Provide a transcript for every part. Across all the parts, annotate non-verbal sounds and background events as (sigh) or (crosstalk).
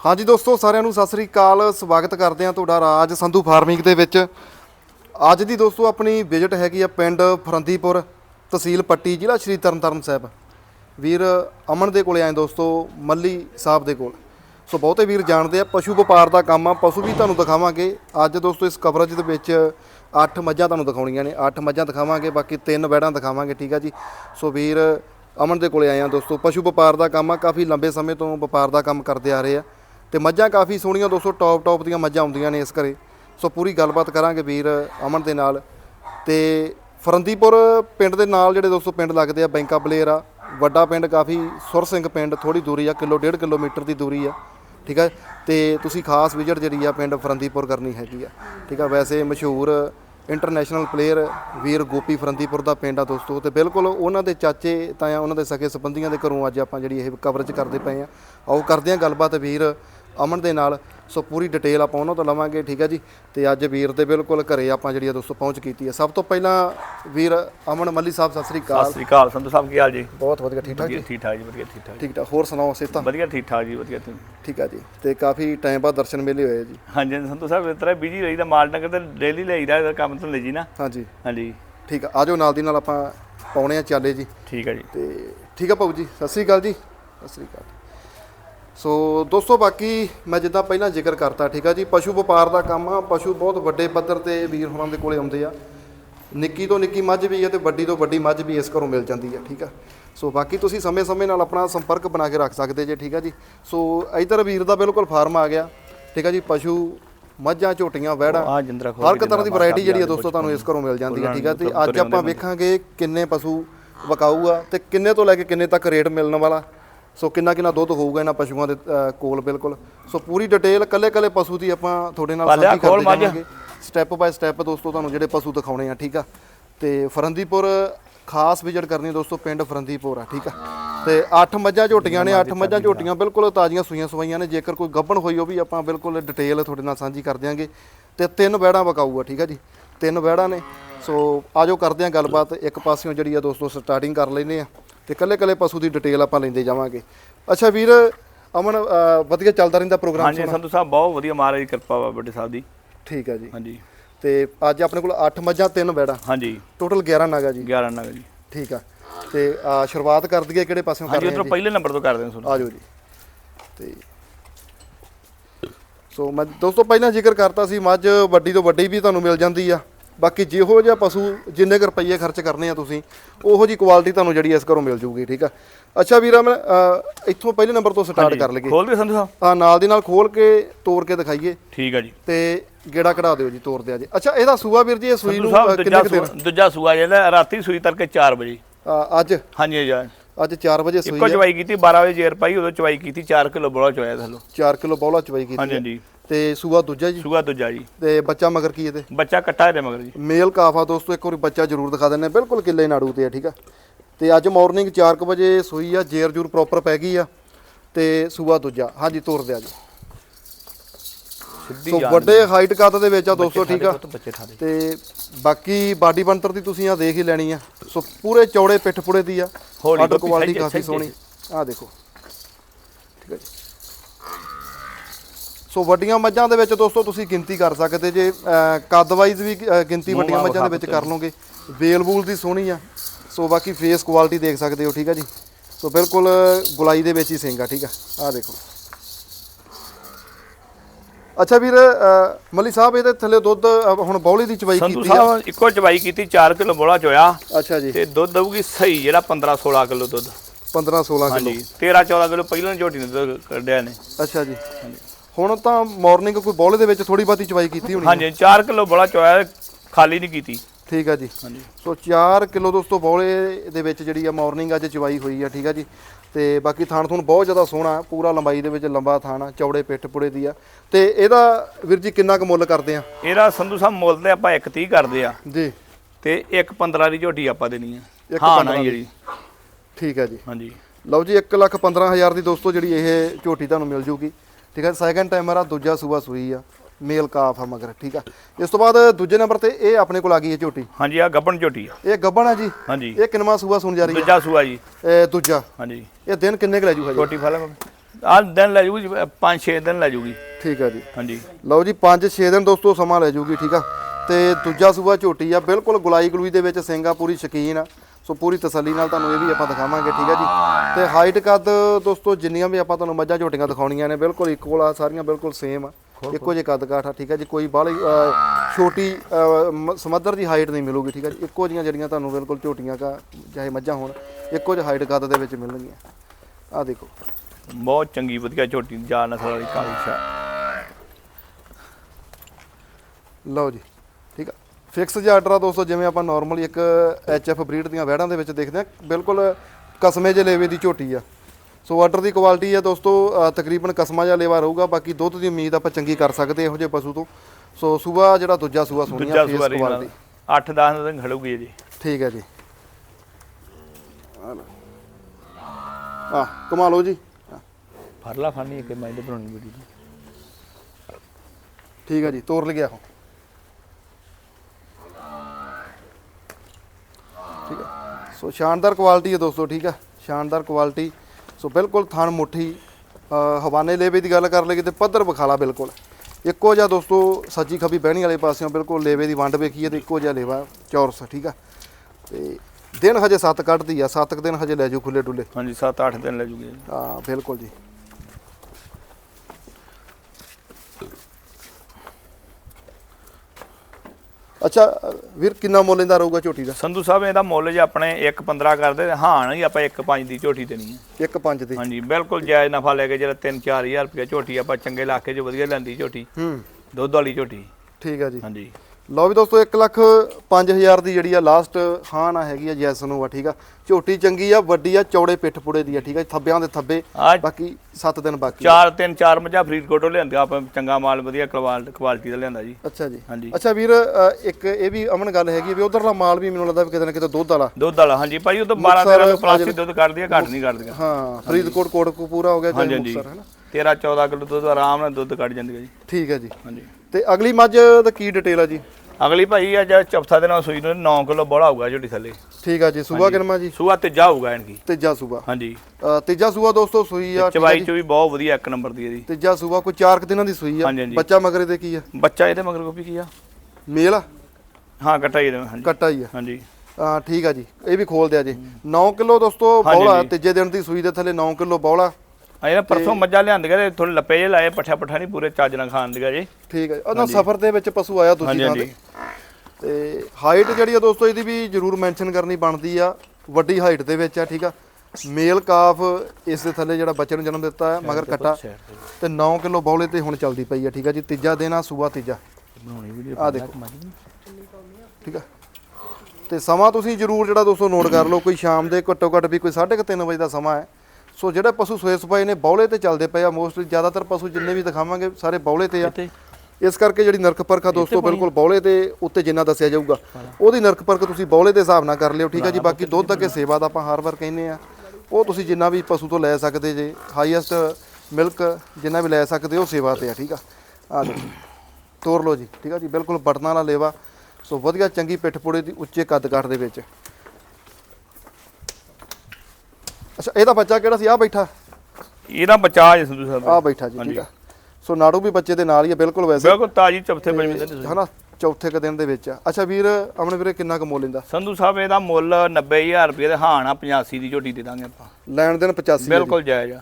ਹਾਂਜੀ ਦੋਸਤੋ, ਸਾਰਿਆਂ ਨੂੰ ਸਤਿ ਸ੍ਰੀ ਅਕਾਲ। ਸਵਾਗਤ ਕਰਦੇ ਹਾਂ ਤੁਹਾਡਾ ਰਾਜ ਸੰਧੂ ਫਾਰਮਿੰਗ ਦੇ ਵਿੱਚ। ਅੱਜ ਦੀ ਦੋਸਤੋ, ਆਪਣੀ ਵਿਜ਼ਿਟ ਹੈਗੀ ਆ ਪਿੰਡ ਫਰੰਦੀਪੁਰ ਤਹਿਸੀਲ ਪੱਟੀ, ਜ਼ਿਲ੍ਹਾ ਸ਼੍ਰੀ ਤਰਨਤਾਰਨ ਸਾਹਿਬ। ਵੀਰ ਅਮਨ ਦੇ ਕੋਲੇ ਆਏ ਦੋਸਤੋ, ਮੱਲੀ ਸਾਹਿਬ ਦੇ ਕੋਲ। ਸੋ ਬਹੁਤੇ ਵੀਰ ਜਾਣਦੇ ਆ, ਪਸ਼ੂ ਵਪਾਰ ਦਾ ਕੰਮ ਆ, ਪਸ਼ੂ ਵੀ ਤੁਹਾਨੂੰ ਦਿਖਾਵਾਂਗੇ। ਅੱਜ ਦੋਸਤੋ, ਇਸ ਕਵਰੇਜ ਦੇ ਵਿੱਚ 8 ਮੱਝਾਂ ਤੁਹਾਨੂੰ ਦਿਖਾਉਣੀਆਂ ਨੇ। 8 ਮੱਝਾਂ ਦਿਖਾਵਾਂਗੇ, ਬਾਕੀ ਤਿੰਨ ਵੈੜਾਂ ਦਿਖਾਵਾਂਗੇ, ਠੀਕ ਆ ਜੀ। ਸੋ ਵੀਰ ਅਮਨ ਦੇ ਕੋਲੇ ਆਏ ਆ ਦੋਸਤੋ, ਪਸ਼ੂ ਵਪਾਰ ਦਾ ਕੰਮ ਆ, ਕਾਫੀ ਲੰਬੇ ਸਮੇਂ ਤੋਂ ਵਪਾਰ ਦਾ ਕੰਮ ਕਰਦੇ ਆ ਰਹੇ ਆ। ਤੇ ਮੱਝਾਂ ਕਾਫੀ ਸੋਹਣੀਆਂ ਦੋਸਤੋ ਟੌਪ ਟੌਪ ਦੀਆਂ ਮੱਝਾਂ ਆਉਂਦੀਆਂ ਨੇ ਇਸ ਘਰੇ। ਸੋ ਪੂਰੀ ਗੱਲਬਾਤ ਕਰਾਂਗੇ ਵੀਰ ਅਮਨ ਦੇ ਨਾਲ। ਤੇ ਫਰੰਦੀਪੁਰ ਪਿੰਡ ਦੇ ਨਾਲ ਜਿਹੜੇ ਦੋਸਤੋ ਪਿੰਡ ਲੱਗਦੇ ਆ, ਬੈਂਕਾ ਬਲੇਰ ਆ, ਵੱਡਾ ਪਿੰਡ ਕਾਫੀ, ਸੁਰ ਸਿੰਘ ਪਿੰਡ ਥੋੜੀ ਦੂਰੀ ਆ, ਕਿਲੋ ਡੇਢ ਕਿਲੋਮੀਟਰ ਦੀ ਦੂਰੀ ਆ, ਠੀਕ ਹੈ ਤੇ ਤੁਸੀਂ ਖਾਸ ਵਿਜ਼ਿਟ ਜਿਹੜੀ ਆ ਪਿੰਡ ਫਰੰਦੀਪੁਰ ਕਰਨੀ ਹੈਗੀ ਆ, ਠੀਕ ਆ? ਵੈਸੇ ਮਸ਼ਹੂਰ ਇੰਟਰਨੈਸ਼ਨਲ ਪਲੇਅਰ ਵੀਰ ਗੋਪੀ ਫਰੰਦੀਪੁਰ ਦਾ ਪਿੰਡ ਆ ਦੋਸਤੋ, ਤੇ ਬਿਲਕੁਲ ਉਹਨਾਂ ਦੇ ਚਾਚੇ ਤਾਇਆ, ਉਹਨਾਂ ਦੇ ਸਕੇ ਸੰਬੰਧੀਆਂ ਦੇ ਘਰੋਂ ਅੱਜ ਆਪਾਂ ਜਿਹੜੀ ਇਹ ਕਵਰੇਜ ਕਰਦੇ ਪਏ ਆ। ਆਓ ਕਰਦੇ ਆ ਗੱਲਬਾਤ ਵੀਰ ਅਮਨ ਦੇ ਨਾਲ। ਸੋ ਪੂਰੀ ਡਿਟੇਲ ਆਪਾਂ ਉਹਨਾਂ ਤੋਂ ਲਵਾਂਗੇ ਠੀਕ ਹੈ ਜੀ? ਤੇ ਅੱਜ ਵੀਰ ਦੇ ਬਿਲਕੁਲ ਘਰੇ ਆਪਾਂ ਜਿਹੜੀ ਆ ਦੋਸਤੋ ਪਹੁੰਚ ਕੀਤੀ ਹੈ ਸਭ ਤੋਂ ਪਹਿਲਾਂ ਵੀਰ ਅਮਨ ਮੱਲੀ ਸਾਹਿਬ ਸਤਿ ਸ੍ਰੀ ਸਤਿ ਅਕਾਲ ਸ੍ਰੀ ਅਕਾਲ ਸੰਧੂ ਸਾਹਿਬ ਕੀ ਹਾਲ ਜੀ? ਬਹੁਤ ਵਧੀਆ ਠੀਕ ਠਾਕ ਜੀ? ਠੀਕ ਠਾਕ ਜੀ ਵਧੀਆ ਠੀਕ ਠਾਕ। ਠੀਕ ਠਾਕ ਹੋਰ ਸੁਣਾਓ ਸਿਹਤਾਂ? ਵਧੀਆ ਠੀਕ ਠਾਕ ਜੀ ਵਧੀਆ ਤੁਸੀਂ? ਠੀਕ ਆ ਜੀ ਤੇ ਕਾਫੀ ਟਾਈਮ ਬਾਅਦ ਦਰਸ਼ਨ ਮੇਲੇ ਹੋਏ ਆ ਜੀ। ਹਾਂਜੀ ਹਾਂਜੀ, ਸੰਧੂ ਸਾਹਿਬ ਇਸ ਤਰ੍ਹਾਂ ਬਿਜ਼ੀ ਰਹੀਦਾ ਮਾਲ ਡੰਗਰ ਤੇ ਡੇਲੀ ਲਈਦਾ ਇਹਦਾ ਕੰਮ ਤੋਂ ਲੈ ਜੀ ਨਾ। ਹਾਂਜੀ। ਹਾਂਜੀ। ਠੀਕ ਆ ਆਜੋ ਨਾਲ ਦੀ ਨਾਲ ਆਪਾਂ ਪਾਉਣੇ ਆ ਚਾਲੇ ਜੀ। ਠੀਕ ਹੈ ਜੀ। ਤੇ ਠੀਕ ਆ ਭਾਊ ਜੀ ਸਤਿ ਸ੍ਰੀ ਅਕਾਲ ਜੀ। ਸਤਿ ਸ੍ਰੀ ਅਕਾਲ। ਸੋ ਦੋਸਤੋ ਬਾਕੀ ਮੈਂ ਜਿੱਦਾਂ ਪਹਿਲਾਂ ਜ਼ਿਕਰ ਕਰਤਾ ਠੀਕ ਆ ਜੀ ਪਸ਼ੂ ਵਪਾਰ ਦਾ ਕੰਮ ਆ ਪਸ਼ੂ ਬਹੁਤ ਵੱਡੇ ਪੱਧਰ ਤੇ ਵੀਰ ਹੋਰਾਂ ਦੇ ਕੋਲੇ ਆਉਂਦੇ ਆ। ਨਿੱਕੀ ਤੋਂ ਨਿੱਕੀ ਮੱਝ ਵੀ ਹੈ ਤੇ ਵੱਡੀ ਤੋਂ ਵੱਡੀ ਮੱਝ ਵੀ ਇਸ ਘਰੋਂ ਮਿਲ ਜਾਂਦੀ ਹੈ ਠੀਕ ਆ। ਸੋ ਬਾਕੀ ਤੁਸੀਂ ਸਮੇਂ-ਸਮੇਂ ਨਾਲ ਆਪਣਾ ਸੰਪਰਕ ਬਣਾ ਕੇ ਰੱਖ ਸਕਦੇ ਜੇ ਠੀਕ ਆ ਜੀ। ਸੋ ਇਧਰ ਵੀਰ ਦਾ ਬਿਲਕੁਲ ਫਾਰਮ ਆ ਗਿਆ ਠੀਕ ਆ ਜੀ ਪਸ਼ੂ ਮੱਝਾਂ ਝੋਟੀਆਂ ਵਹਿੜਾਂ ਆ ਹਰ ਇੱਕ ਤਰ੍ਹਾਂ ਦੀ ਵੈਰਾਈਟੀ ਜਿਹੜੀ ਆ ਦੋਸਤੋ ਤੁਹਾਨੂੰ ਇਸ ਘਰੋਂ ਮਿਲ ਜਾਂਦੀ ਹੈ ਠੀਕ ਆ ਤੇ ਅੱਜ ਆਪਾਂ ਵੇਖਾਂਗੇ ਕਿੰਨੇ ਪਸ਼ੂ ਵਿਕਾਊ ਆ ਤੇ ਕਿੰਨੇ ਤੋਂ ਲੈ ਕੇ ਕਿੰਨੇ ਤੱਕ ਰੇਟ ਮਿਲਣ ਵਾਲਾ। ਸੋ ਕਿੰਨਾ ਕਿੰਨਾ ਦੁੱਧ ਹੋਊਗਾ ਇਹਨਾਂ ਪਸ਼ੂਆਂ ਦੇ ਅ, ਕੋਲ ਬਿਲਕੁਲ। ਸੋ ਪੂਰੀ ਡਿਟੇਲ ਕੱਲੇ ਕੱਲੇ ਪਸ਼ੂ ਦੀ ਆਪਾਂ ਤੁਹਾਡੇ ਨਾਲ ਪਾਲਿਆ ਸਾਂਝੀ ਖੋਲ ਕਰਦੇ ਮੱਝ। ਜਾਵਾਂਗੇ। ਸਟੈਪ ਬਾਏ ਸਟੈਪ ਦੋਸਤੋ ਤੁਹਾਨੂੰ ਜਿਹੜੇ ਪਸ਼ੂ ਦਿਖਾਉਣੇ ਆ ਠੀਕ ਆ? ਤੇ ਫਰੰਦੀਪੁਰ ਖਾਸ ਵਿਜ਼ਿਟ ਕਰਨੀ ਦੋਸਤੋ ਪਿੰਡ ਫਰੰਦੀਪੁਰ ਆ ਠੀਕ ਆ? ਤੇ 8 ਮੱਝਾਂ ਝੋਟੀਆਂ ਨੇ 8 ਮੱਝਾਂ ਝੋਟੀਆਂ ਬਿਲਕੁਲ ਤਾਜ਼ੀਆਂ ਸੂਈਆਂ ਸਵਾਈਆਂ ਨੇ। ਜੇਕਰ ਕੋਈ ਗੱਭਣ ਹੋਈ ਉਹ ਵੀ ਆਪਾਂ ਬਿਲਕੁਲ ਡਿਟੇਲ ਤੁਹਾਡੇ ਨਾਲ ਸਾਂਝੀ ਕਰ ਦਿਆਂਗੇ। ਤੇ ਤਿੰਨ ਵੈੜਾਂ ਵਕਾਊ ਆ ਠੀਕ ਆ ਜੀ? ਤਿੰਨ ਵੈੜਾਂ ਨੇ। ਸੋ ਆਜੋ ਕਰਦੇ ਆਂ ਗੱਲਬਾਤ। ਇੱਕ ਪਾਸਿਓਂ ਜਿਹੜੀ ਆ ਦੋਸਤੋ ਸਟਾਰਟਿੰਗ ਕਰ ਲੈਨੇ ਆ। ਤੇ ਕੱਲੇ ਕੱਲੇ ਪਸ਼ੂ ਦੀ ਡਿਟੇਲ ਆਪਾਂ ਲੈਂਦੇ ਜਾਵਾਂਗੇ। ਅੱਛਾ ਵੀਰ ਅਮਨ ਅ, ਵਧੀਆ ਚੱਲਦਾ ਰਹਿੰਦਾ ਪ੍ਰੋਗਰਾਮ ਹਾਂਜੀ ਸੰਧੂ ਸਾਹਿਬ ਬਹੁਤ ਵਧੀਆ ਮਹਾਰਾਜ ਦੀ ਕਿਰਪਾ ਵਾ ਵੱਡੇ ਸਾਹਿਬ ਦੀ। ਠੀਕ ਆ ਜੀ। ਹਾਂਜੀ। ਤੇ ਅੱਜ ਆਪਣੇ ਕੋਲ 8 ਮੱਝਾਂ ਤਿੰਨ ਵੈੜਾਂ। ਹਾਂਜੀ। ਟੋਟਲ 11 ਨਾਗਾ ਜੀ। 11 ਨਗ ਜੀ। ਠੀਕ ਆ। ਤੇ ਆ ਸ਼ੁਰੂਆਤ ਕਰ ਦਈਏ ਕਿਹੜੇ ਪਾਸਿਓਂ ਕਰ ਹਾਂਜੀ ਰਹੇ ਉਧਰੋਂ ਹਾਂ ਪਹਿਲੇ ਨੰਬਰ ਤੋਂ ਕਰਦੇ ਹਾਂ ਤੁਹਾਨੂੰ ਆਜੋ ਜੀ। ਤੇ ਸੋ ਮੈਂ ਦੋਸਤੋ ਪਹਿਲਾਂ ਜ਼ਿਕਰ ਕਰਤਾ ਸੀ ਮੱਝ ਵੱਡੀ ਤੋਂ ਵੱਡੀ ਵੀ ਤੁਹਾਨੂੰ ਮਿਲ ਜਾਂਦੀ ਆ। ਬਾਕੀ ਜਿਹੋ ਜਿਹਾ ਪਸ਼ੂ ਜਿੰਨੇ ਕੁ ਰੁਪਈਏ ਖਰਚ ਕਰਨੇ ਆ ਤੁਸੀਂ ਉਹੋ ਜੀ ਕੁਆਲਿਟੀ ਤੁਹਾਨੂੰ ਜਿਹੜੀ ਇਸ ਘਰੋਂ ਮਿਲ ਜੂਗੀ ਠੀਕ ਆ? ਅੱਛਾ ਵੀਰਾ ਮੈਂ ਅ, ਇੱਥੋਂ ਪਹਿਲੇ ਨੰਬਰ ਤੋਂ ਸਟਾਰਟ ਕਰ ਲਈਏ। ਖੋਲ ਦੇ ਸੰਧੂ ਸਾਹਿਬ। ਆ ਨਾਲ ਦੀ ਨਾਲ ਖੋਲ ਕੇ ਤੋੜ ਕੇ ਦਿਖਾਈਏ। ਠੀਕ ਹੈ ਜੀ। ਤੇ ਗੇੜਾ ਕਢਾ ਦਿਓ ਜੀ ਤੋੜ ਦਿਆ ਜੀ। ਅੱਛਾ ਇਹਦਾ ਸੂਆ ਵੀਰ ਜੀ ਇਹ ਸੂਈ ਸੰਧੂ ਨੂੰ ਸਾਹਿਬ ਕਿੰਨੇ ਕੁ ਦਿਨ ਸੂਆ- ਦੂਜਾ ਸੂਆ ਜਿਹੜਾ ਰਾਤੀ ਸੂਈ ਤੜਕੇ 4 ਵਜੇ। ਅ, ਅੱਜ? ਹਾਂਜੀ ਜੀ ਅੱਜ 4 ਵਜੇ ਸੂਈ ਇੱਕੋ ਹੈ। ਚਵਾਈ ਕੀਤੀ 12 ਵਜੇ ਜੇਰ ਪਾਈ ਉਦੋਂ ਚਵਾਈ ਕੀਤੀ 4 ਕਿਲੋ ਬੋਲਾ ਚੋਇਆ ਥੱਲੋਂ। 4 ਕਿਲੋ ਬੌਲਾ ਚਵਾਈ ਕੀਤੀ ਹਾਂਜੀ। ਹਾਂਜੀ। ਤੇ ਸੂਆ ਦੂਜਾ ਜੀ? ਸੂਆ ਦੂਜਾ ਜੀ। ਤੇ ਬੱਚਾ ਮਗਰ ਕੀ ਇਹਦੇ ਬੱਚਾ ਕੱਟਾ ਇਹਦੇ ਮਗਰ ਜੀ। ਮੇਲ ਕਾਫਾ ਦੋਸਤੋ ਇੱਕ ਵਾਰੀ ਬੱਚਾ ਜ਼ਰੂਰ ਦਿਖਾ ਦਿੰਨੇ ਬਿਲਕੁਲ ਕਿੱਲੇ ਨਾੜੂ ਤੇ ਆ ਠੀਕ ਆ। ਤੇ ਅੱਜ ਮਾਰਨਿੰਗ 4:00 ਵਜੇ ਸੂਈ ਆ ਜੇਰ ਜੂਰ ਪ੍ਰੋਪਰ ਪੈ ਗਈ ਆ ਤੇ ਸੂਆ ਦੂਜਾ। ਹਾਂਜੀ ਤੋਰ ਦਿਆ ਜੀ। ਸਿੱਧੀ ਸੋ ਵੱਡੇ ਹਾਈਟ ਕੱਦ ਦੇ ਵਿੱਚ ਆ ਦੋਸਤੋ ਠੀਕ ਆ। ਤੇ ਬਾਕੀ ਬਾਡੀ ਬੰਤਰ ਦੀ ਤੁਸੀਂ ਆ ਦੇਖ ਹੀ ਲੈਣੀ ਆ। ਸੋ ਪੂਰੇ ਚੌੜੇ ਪਿੱਠ ਪੁੜੇ ਦੀ ਆ। ਹੌਲੀ ਆਰਡਰ ਕੁਆਲਿਟੀ ਕਾਫੀ। ਸੋਹਣੀ। ਆ ਦੇਖੋ। ਠੀਕ ਹੈ ਜੀ। ਸੋ ਵੱਡੀਆਂ ਮੱਝਾਂ ਦੇ ਵਿੱਚ ਦੋਸਤੋ ਤੁਸੀਂ ਗਿਣਤੀ ਕਰ ਸਕਦੇ ਜੇ ਕੱਦ ਵਾਈਜ਼ ਵੀ ਗਿਣਤੀ ਵੱਡੀਆਂ ਮੱਝਾਂ ਦੇ ਵਿੱਚ ਕਰ ਲਓਗੇ। ਵੇਲ ਵੂਲ ਦੀ ਸੋਹਣੀ ਆ। ਸੋ ਬਾਕੀ ਫੇਸ ਕੁਆਲਿਟੀ ਦੇਖ ਸਕਦੇ ਹੋ ਠੀਕ ਆ ਜੀ? ਸੋ ਬਿਲਕੁਲ ਗੁਲਾਈ ਦੇ ਵਿੱਚ ਹੀ ਸਿੰਗਾ ਠੀਕ ਆ? ਆ ਦੇਖੋ। ਅੱਛਾ ਵੀਰ ਮੱਲੀ ਸਾਹਿਬ ਇਹਦੇ ਥੱਲੇ ਦੁੱਧ ਹੁਣ ਬੌਲੀ ਦੀ ਚਵਾਈ ਕੀਤੀ ਆ। ਸਾਹਿਬ ਇੱਕੋ ਚਵਾਈ ਕੀਤੀ 4 ਕਿਲੋ ਬੋਲਾ ਚੋਇਆ। ਅੱਛਾ ਜੀ। ਤੇ ਦੁੱਧ ਦਊਗੀ ਸਹੀ ਜਿਹੜਾ 15 16 ਕਿਲੋ ਦੁੱਧ। 15 16 ਕਿਲੋ। ਹਾਂਜੀ 13 14 ਕਿਲੋ ਪਹਿਲਾਂ ਝੋਟੀ ਨੇ ਦੁੱਧ ਕੱਢਿਆ ਨੇ ਅੱਛਾ ਜੀ। ਹੁਣ ਤਾਂ ਮਾਰਨਿੰਗ ਕੋਈ ਬੌਲੇ ਦੇ ਵਿੱਚ ਥੋੜੀ ਬਾਤੀ ਚਵਾਈ ਕੀਤੀ ਹੋਣੀ ਆ। ਹਾਂਜੀ 4 ਕਿਲੋ ਬੋਲਾ ਚੋਇਆ ਖਾਲੀ ਨਹੀਂ ਕੀਤੀ। ਠੀਕ ਆ ਜੀ। ਹਾਂਜੀ। ਸੋ 4 ਕਿਲੋ ਦੋਸਤੋ ਬੌਲੇ ਦੇ ਵਿੱਚ ਜਿਹੜੀ ਆ ਮਾਰਨਿੰਗ ਅੱਜ ਚਵਾਈ ਹੋਈ ਆ ਠੀਕ ਆ ਜੀ। ਤੇ ਬਾਕੀ ਥਾਣ ਥੂਣ ਬਹੁਤ ਜ਼ਿਆਦਾ ਸੋਹਣਾ ਹੈ, ਪੂਰਾ ਲੰਬਾਈ ਦੇ ਵਿੱਚ ਲੰਬਾ ਥਾਣ ਆ ਚੌੜੇ ਪਿੱਠ ਪੁੜੇ ਦੀ ਆ। ਤੇ ਇਹਦਾ ਵੀਰ ਜੀ ਕਿੰਨਾ ਕੁ ਮੁੱਲ ਕਰਦੇ ਆ? ਇਹਦਾ ਸੰਧੂ ਸਾਹਿਬ ਮੁੱਲ ਤੇ ਆਪਾਂ 130 ਕਰਦੇ ਆ। ਜੀ। ਤੇ 1.15 ਦੀ ਝੋਟੀ ਆਪਾਂ ਦੇਣੀ ਆ। ਇੱਕ ਹਾਂ 15 ਨਾ ਦੀ। ਜਿਹੜੀ। ਠੀਕ ਹੈ ਜੀ। ਹਾਂਜੀ। ਲਓ ਜੀ 1 ਲੱਖ 15 ਹਜ਼ਾਰ ਦੀ ਦੋਸਤੋ ਜਿਹੜੀ ਇਹ ਝੋਟੀ ਤੁਹਾਨੂੰ ਮਿਲ ਜੂਗੀ। ਠੀਕ ਹੈ ਸੈਕੰਡ ਟਾਈਮਰ ਆ ਦੂਜਾ ਸੂਆ ਸੂਈ ਆ ਮੇਲ ਕਾਫ ਆ ਮਗਰ ਠੀਕ ਆ। ਇਸ ਤੋਂ ਬਾਅਦ ਦੂਜੇ ਨੰਬਰ ਤੇ ਇਹ ਆਪਣੇ ਕੋਲ ਆ ਗਈ ਹੈ ਝੋਟੀ। ਹਾਂਜੀ ਆ ਗੱਬਣ ਝੋਟੀ ਆ। ਇਹ ਗੱਬਣ ਆ ਜੀ? ਹਾਂਜੀ। ਇਹ ਕਿੰਨਵਾਂ ਸੂਆ ਸੁਣ ਜਾ ਰਹੀ ਹੈ ਦੂਜਾ ਸੂਆ ਜੀ। ਇਹ ਦੂਜਾ। ਹਾਂਜੀ। ਇਹ ਦਿਨ ਕਿੰਨੇ ਕੁ ਲੈ ਜੂ? ਹਜੇ ਛੋਟੀ ਫਲ ਆ ਦਿਨ ਲੈ ਜੂਗੀ 5-6 ਦਿਨ ਲੈ ਜੂਗੀ। ਠੀਕ ਆ ਜੀ। ਹਾਂਜੀ। ਲਓ ਜੀ 5-6 ਦਿਨ ਦੋਸਤੋ ਸਮਾਂ ਲੈ ਜੂਗੀ ਠੀਕ ਆ। ਤੇ ਦੂਜਾ ਸੂਆ ਝੋਟੀ ਆ ਬਿਲਕੁਲ ਗੁਲਾਈ ਗਲੂਈ ਦੇ ਵਿੱਚ ਸਿੰਗਾ ਪੂਰੀ ਸ਼ਕੀਨ ਆ। ਸੋ ਪੂਰੀ ਤਸੱਲੀ ਨਾਲ ਤੁਹਾਨੂੰ ਇਹ ਵੀ ਆਪਾਂ ਦਿਖਾਵਾਂਗੇ ਠੀਕ ਆ ਜੀ। ਤੇ ਹਾਈਟ ਕੱਦ ਦੋਸਤੋ ਜਿੰਨੀਆਂ ਵੀ ਆਪਾਂ ਤੁਹਾਨੂੰ ਮੱਝਾਂ ਝੋਟੀਆਂ ਦਿਖਾਉਣੀਆਂ ਨੇ ਬਿਲਕੁਲ ਇਕੁਅਲ ਆ ਸਾਰੀਆਂ ਬਿਲਕੁਲ ਸੇਮ ਆ। ਇੱਕੋ ਜਿਹੇ ਕੱਦ ਕਾਠ ਆ ਠੀਕ ਆ ਜੀ। ਕੋਈ ਬਾਹਲੀ ਛੋਟੀ ਸਮੱਧਰ ਦੀ ਹਾਈਟ ਨਹੀਂ ਮਿਲੂਗੀ ਠੀਕ ਆ ਜੀ। ਇੱਕੋ ਜੀਆਂ ਜਿਹੜੀਆਂ ਤੁਹਾਨੂੰ ਬਿਲਕੁਲ ਝੋਟੀਆਂ ਕਾ ਚਾਹੇ ਮੱਝਾਂ ਹੋਣ ਇੱਕੋ ਜਿਹੇ ਹਾਈਟ ਕੱਦ ਦੇ ਵਿੱਚ ਮਿਲਣਗੀਆਂ। ਆ ਦੇਖੋ। ਬਹੁਤ ਚੰਗੀ ਵਧੀਆ ਝੋਟੀ ਜਾ ਨਸਲ ਵਾਲੀ ਕਾਲੀ ਸ਼ਾ ਲਓ ਜੀ। ਫਿਕਸ ਆ ਦੋਸਤੋ ਜਿਵੇਂ ਆਪਾਂ ਨਾਰਮਲੀ ਇੱਕ ਐਚਐਫ ਬਰੀਡ ਦੀਆਂ ਵੈੜਾਂ ਦੇ ਵਿੱਚ ਦੇਖਦੇ ਆ ਬਿਲਕੁਲ ਕਸਮੇ ਜੇ ਲੇਵੇ ਦੀ ਝੋਟੀ ਆ। ਸੋ ਆਰਡਰ ਦੀ ਕੁਆਲਿਟੀ ਆ ਦੋਸਤੋ ਤਕਰੀਬਨ ਕਸਮਾ ਜਿਹਾ ਲੇਵਾ ਰਹੂਗਾ ਬਾਕੀ ਦੁੱਧ ਦੀ ਉਮੀਦ ਆਪਾਂ ਚੰਗੀ ਕਰ ਸਕਦੇ ਇਹੋ ਜਿਹੇ ਪਸ਼ੂ ਤੋਂ। ਸੋ ਸੂਆ ਜਿਹੜਾ ਦੂਜਾ ਸੂਆ ਸੋਹਣੀਆ ਫੇਸ ਕੁਆਲਿਟੀ 8-10 ਦਿਨ ਖੜੂਗੀ ਜੀ ਠੀਕ ਹੈ ਜੀ। ਆ ਕਮਾ ਲਓ ਜੀ ਆਹ, ਫੜ ਲਾ ਫੜਨੀ ਕਿ ਮੈਂ ਇਹਦੇ ਬਣਾਉਣੀ ਵੀਡੀਓ ਠੀਕ ਹੈ ਜੀ ਤੋਰ ਲਿਆ ਹੋ ਠੀਕ ਹੈ ਸੋ ਸ਼ਾਨਦਾਰ ਕੁਆਲਿਟੀ ਹੈ ਦੋਸਤੋ ਠੀਕ ਹੈ ਸ਼ਾਨਦਾਰ ਕੁਆਲਿਟੀ ਸੋ ਬਿਲਕੁਲ ਥਣ ਮੁੱਠੀ ਹਵਾਨੇ ਲੇਵੇ ਦੀ ਗੱਲ ਕਰ ਲਈਏ ਤੇ ਪੱਧਰ ਬਖਾਲਾ ਬਿਲਕੁਲ। ਇੱਕੋ ਜਿਹਾ ਦੋਸਤੋ ਸੱਜੀ ਖੱਬੀ ਬਹਿਣੀ ਵਾਲੇ ਪਾਸਿਓਂ ਬਿਲਕੁਲ ਲੇਵੇ ਦੀ ਵੰਡ ਵੇਖੀਏ ਤੇ ਇੱਕੋ ਜਿਹਾ ਲੇਵਾ ਚੌਰਸ ਠੀਕ ਆ। ਤੇ ਦਿਨ ਹਜੇ 7 ਕੱਢਦੀ ਆ 7 ਦਿਨ ਹਜੇ ਲੈ ਜੂ ਖੁੱਲੇ ਡੁੱਲੇ ਹਾਂਜੀ 7-8 ਦਿਨ ਲੈ ਜੂਗੀ। ਹਾਂ ਬਿਲਕੁਲ ਜੀ। ਅੱਛਾ ਵੀਰ ਕਿੰਨਾ ਮੁੱਲ ਇਹਦਾ ਰਹੂਗਾ ਝੋਟੀ ਦਾ? ਸੰਧੂ ਸਾਹਿਬ ਇਹਦਾ ਮੁੱਲ ਜੇ ਆਪਣੇ 1.15 ਕਰਦੇ ਹਾਂ ਹੀ ਆਪਾਂ 1.5 ਦੀ ਝੋਟੀ ਦੇਣੀ ਹੈ। ਇੱਕ ਪੰਜ ਦੇ? ਹਾਂਜੀ ਬਿਲਕੁਲ ਜਾਇਜ਼ ਨਫਾ ਲੈ ਕੇ ਜਿਹੜਾ 3-4000 ਰੁਪਏ ਝੋਟੀ ਆਪਾਂ ਚੰਗੇ ਇਲਾਕੇ 'ਚ ਵਧੀਆ ਲੈਂਦੀ ਝੋਟੀ। ਹੂੰ। ਦੁੱਧ ਵਾਲੀ ਝੋਟੀ। ਠੀਕ ਆ ਜੀ। ਹਾਂਜੀ। ਲਓ ਵੀ ਦੋਸਤੋ 1 ਲੱਖ 5000 ਦੀ ਜਿਹੜੀ ਆ ਲਾਸਟ ਹਾਂ ਨਾ ਹੈਗੀ ਆ ਜੈਸ ਨੂੰ ਆ ਠੀਕ ਆ? ਝੋਟੀ ਚੰਗੀ ਆ ਵੱਡੀ ਆ ਚੌੜੇ ਪਿੱਠ ਪੁੜੇ ਦੀ ਆ ਠੀਕ ਆ ਥੱਬਿਆਂ ਦੇ ਥੱਬੇ ਆ ਬਾਕੀ 7 ਦਿਨ ਬਾਕੀ ਆ। ਚਾਰ ਤਿੰਨ ਚਾਰ ਮੱਝਾਂ ਫਰੀਦਕੋਟੋਂ ਲਿਆਂਦੀਆਂ ਆਪਾਂ ਚੰਗਾ ਮਾਲ ਵਧੀਆ ਕੁਆਲ- ਕੁਆਲਿਟੀ ਦਾ ਲਿਆਂਦਾ ਜੀ। ਅੱਛਾ ਜੀ। ਹਾਂਜੀ। ਅੱਛਾ ਵੀਰ ਇੱਕ ਇਹ ਵੀ ਅਮਨ ਗੱਲ ਹੈਗੀ ਆ ਵੀ ਉਧਰਲਾ ਮਾਲ ਵੀ ਮੈਨੂੰ ਲੱਗਦਾ ਵੀ ਕਿਤੇ ਨਾ ਕਿਤੇ ਦੁੱਧ ਵਾਲਾ। ਦੁੱਧ ਵਾਲਾ ਹਾਂਜੀ ਭਾਈ ਉਹ ਤਾਂ 12 ਮੁਕਤਸਰ, 13 ਪਲਾਸਟਿਕ ਦੁੱਧ ਕੱਢਦੀਆਂ ਘੱਟ ਨਹੀਂ ਕੱਢਦੀਆਂ। ਹਾਂ ਫਰੀਦਕੋਟ ਕੋਟਕਪੂਰਾ ਹੋ ਗਿਆ ਹਾਂਜੀ। ਮੁਕਤਸਰ ਹੈ ਨਾ? 13 14 ਕਿਲੋ ਦੁੱਧ ਆਰਾਮ ਨਾਲ ਦੁੱਧ ਕੱਢ ਜਾਂਦੀ ਹੈ ਜੀ। ਠੀਕ ਹੈ ਜੀ। ਹਾਂਜੀ। ਤੇ ਅਗਲੀ ਮੱਝ ਦਾ ਕੀ ਡਿਟੇਲ ਆ ਜੀ? ਅਗਲੀ ਭਾਈ ਅੱਜ ਚੌਥਾ ਦਿਨ ਸੂਈ ਨੂੰ 9 ਕਿਲੋ ਬੋਲਾ ਹੋਊਗਾ ਝੋਟੀ ਥੱਲੇ। ਠੀਕ ਆ ਜੀ ਸੂਆ ਕਿਨਮਾ ਜੀ? ਸੂਆ ਤੀਜਾ ਹੋਊਗਾ ਇਨਕੀ ਤੀਜਾ ਸੂਆ। ਹਾਂਜੀ। ਤੀਜਾ ਸੂਆ ਦੋਸਤੋ ਸੂਈ ਆ ਆ ਚਵਾਈ। ਚ ਵੀ ਬਹੁਤ ਵਧੀਆ ਇੱਕ ਨੰਬਰ ਦੀ ਇਹਦੀ ਤੀਜਾ ਸੂਆ ਕੋਈ 4 ਦਿਨਾਂ ਦੀ ਸੂਈ ਆ। ਬੱਚਾ ਮਗਰੇ ਦੇ ਕੀ ਆ? ਬੱਚਾ ਇਹਦੇ ਮਗਰ ਗੋਪੀ ਕੀ ਆ? ਮੇਲ ਆ? ਹਾਂ ਕੱਟਾ ਹੀ ਇਹਦੇ ਹਾਂਜੀ। ਕੱਟਾ ਹੀ ਆ। ਹਾਂਜੀ। ਹਾਂ ਠੀਕ ਆ ਜੀ। ਇਹ ਵੀ ਖੋਲ ਦਿਆ ਜੀ। 9 ਕਿਲੋ ਦੋਸਤੋ ਬੌਲਾ। ਤੀਜੇ ਦਿਨ ਦੀ ਸੂਈ ਦੇ ਥੱਲੇ 9 ਕਿਲੋ ਬੌਲਾ ਆ ਇਹਨਾਂ ਪਰਸੋਂ ਮੱਝਾਂ ਲਿਆਂਦੀਆਂ ਤੇ ਥੋੜੇ ਲੱਪੇ ਜੇ ਲਾਏ ਪੱਠਾ ਪੱਠਾ ਨਹੀਂ ਪੂਰੇ ਚੱਜ ਨਾਲ ਖਾਣ ਦੀਆਂ ਜੀ। ਠੀਕ ਹੈ ਉਹਨਾਂ ਸਫਰ ਦੇ ਵਿੱਚ ਪਸ਼ੂ ਆਇਆ ਦੂਜੀ ਥਾਂ ਤੇ ਤੇ ਹਾਈਟ ਜਿਹੜੀ ਆ ਦੋਸਤੋ ਇਹਦੀ ਵੀ ਜ਼ਰੂਰ ਮੈਂਸ਼ਨ ਕਰਨੀ ਬਣਦੀ ਆ। ਵੱਡੀ ਹਾਈਟ ਦੇ ਵਿੱਚ ਆ ਠੀਕ ਆ। ਮੇਲ ਕਾਫ ਇਸ ਦੇ ਥੱਲੇ ਜਿਹੜਾ ਬੱਚੇ ਨੂੰ ਜਨਮ ਦਿੱਤਾ ਹੈ ਮਗਰ ਕੱਟਾ। ਤੇ 9 ਕਿਲੋ ਬੌਲੇ ਤੇ ਹੁਣ ਚੱਲਦੀ ਪਈ ਆ ਠੀਕ ਆ ਜੀ। ਤੀਜਾ ਦਿਨ ਆ ਸੂਆ ਤੀਜਾ। ਆ ਦੇਖੋ। ਠੀਕ ਆ। ਤੇ ਸਮਾਂ ਤੁਸੀਂ ਜਰੂਰ ਜਿਹੜਾ ਦੋਸਤੋ ਨੋਟ ਕਰ ਲਓ ਕੋਈ ਸ਼ਾਮ ਦੇ ਘੱਟੋ ਘੱਟ ਵੀ ਕੋਈ 3:30 ਵਜੇ ਦਾ ਸਮਾਂ ਹੈ। ਸੋ ਜਿਹੜੇ ਪਸ਼ੂ ਸੋਏ ਸਪਾਏ ਨੇ ਬੌਲੇ ਤੇ ਚੱਲਦੇ ਪਏ ਆ ਮੋਸਟਲੀ ਜ਼ਿਆਦਾਤਰ ਪਸ਼ੂ ਜਿੰਨੇ ਵੀ ਦਿਖਾਵਾਂਗੇ ਸਾਰੇ ਬੌਲੇ ਤੇ ਆ? ਇਸ ਕਰਕੇ ਜਿਹੜੀ ਨਰਕ ਪਰਖ ਦੋਸਤੋ ਬਿਲਕੁਲ ਬੌਲੇ ਤੇ ਉੱਤੇ ਜਿੰਨਾ ਦੱਸਿਆ ਜਾਊਗਾ। ਉਹਦੀ ਨਰਕ ਪਰਖ ਤੁਸੀਂ ਬੌਲੇ ਦੇ ਹਿਸਾਬ ਨਾਲ ਕਰ ਲਿਓ ਠੀਕ ਆ ਜੀ। ਬਾਕੀ ਦੁੱਧ ਅੱਗੇ ਸੇਵਾ ਦਾ ਆਪਾਂ ਹਰ ਵਾਰ ਕਹਿੰਦੇ ਆ। ਉਹ ਤੁਸੀਂ ਜਿੰਨਾ ਵੀ ਪਸ਼ੂ ਤੋਂ ਲੈ ਸਕਦੇ ਜੇ ਹਾਈਐਸਟ ਮਿਲਕ ਜਿੰਨਾ ਵੀ ਲੈ ਸਕਦੇ ਹੋ ਸੇਵਾ ਤੇ ਆ ਠੀਕ ਆ। ਆ ਦੇਖੋ ਤੋਰ ਲਓ ਜੀ ਠੀਕ ਆ ਜੀ। ਬਿਲਕੁਲ ਬਟਨਾਂ ਵਾਲਾ ਲੇਵਾ। ਸੋ ਵਧੀਆ ਚੰਗੀ ਪਿੱਠ ਪੁੜੇ ਦੀ ਉੱਚੇ ਕੱਦ ਕਾਠ ਦੇ ਵਿੱਚ। ਅੱਛਾ ਇਹਦਾ ਬੱਚਾ ਕਿਹੜਾ ਸੀ? ਆ ਬੈਠਾ। ਇਹਦਾ ਬਚਾ ਜੇ ਸੰਧੂ ਸਾਹਿਬ ਆ ਬੈਠਾ ਜੀ ਠੀਕ ਆ। ਸੋ ਨਾੜੂ ਵੀ ਬੱਚੇ ਦੇ ਨਾਲ ਹੀ ਆ ਬਿਲਕੁਲ ਵੈਸੇ। ਬਿਲਕੁਲ ਤਾਜੀ ਚੌਥੇ ਪੰਜਵੇਂ ਦਿਨ। ਹਨਾ ਚੌਥੇ ਕ ਦਿਨ ਦੇ ਵਿੱਚ ਆ। ਅੱਛਾ ਵੀਰ ਅਮਨ ਵੀਰੇ ਕਿੰਨਾ ਕੁ ਮੁੱਲ ਲੈਂਦਾ ਸੰਧੂ ਸਾਹਿਬ ਇਹਦਾ ਮੁੱਲ 90000 ਰੁਪਏ ਦੇ ਹਾਂ ਨਾ 85 ਦੀ ਝੋਟੀ ਦੇ ਦਾਂਗੇ ਆਪਾਂ। ਲੈਣ ਦੇਣ 85 ਆ ਜੀ। ਬਿਲਕੁਲ ਜਾਇਜ਼ ਆ।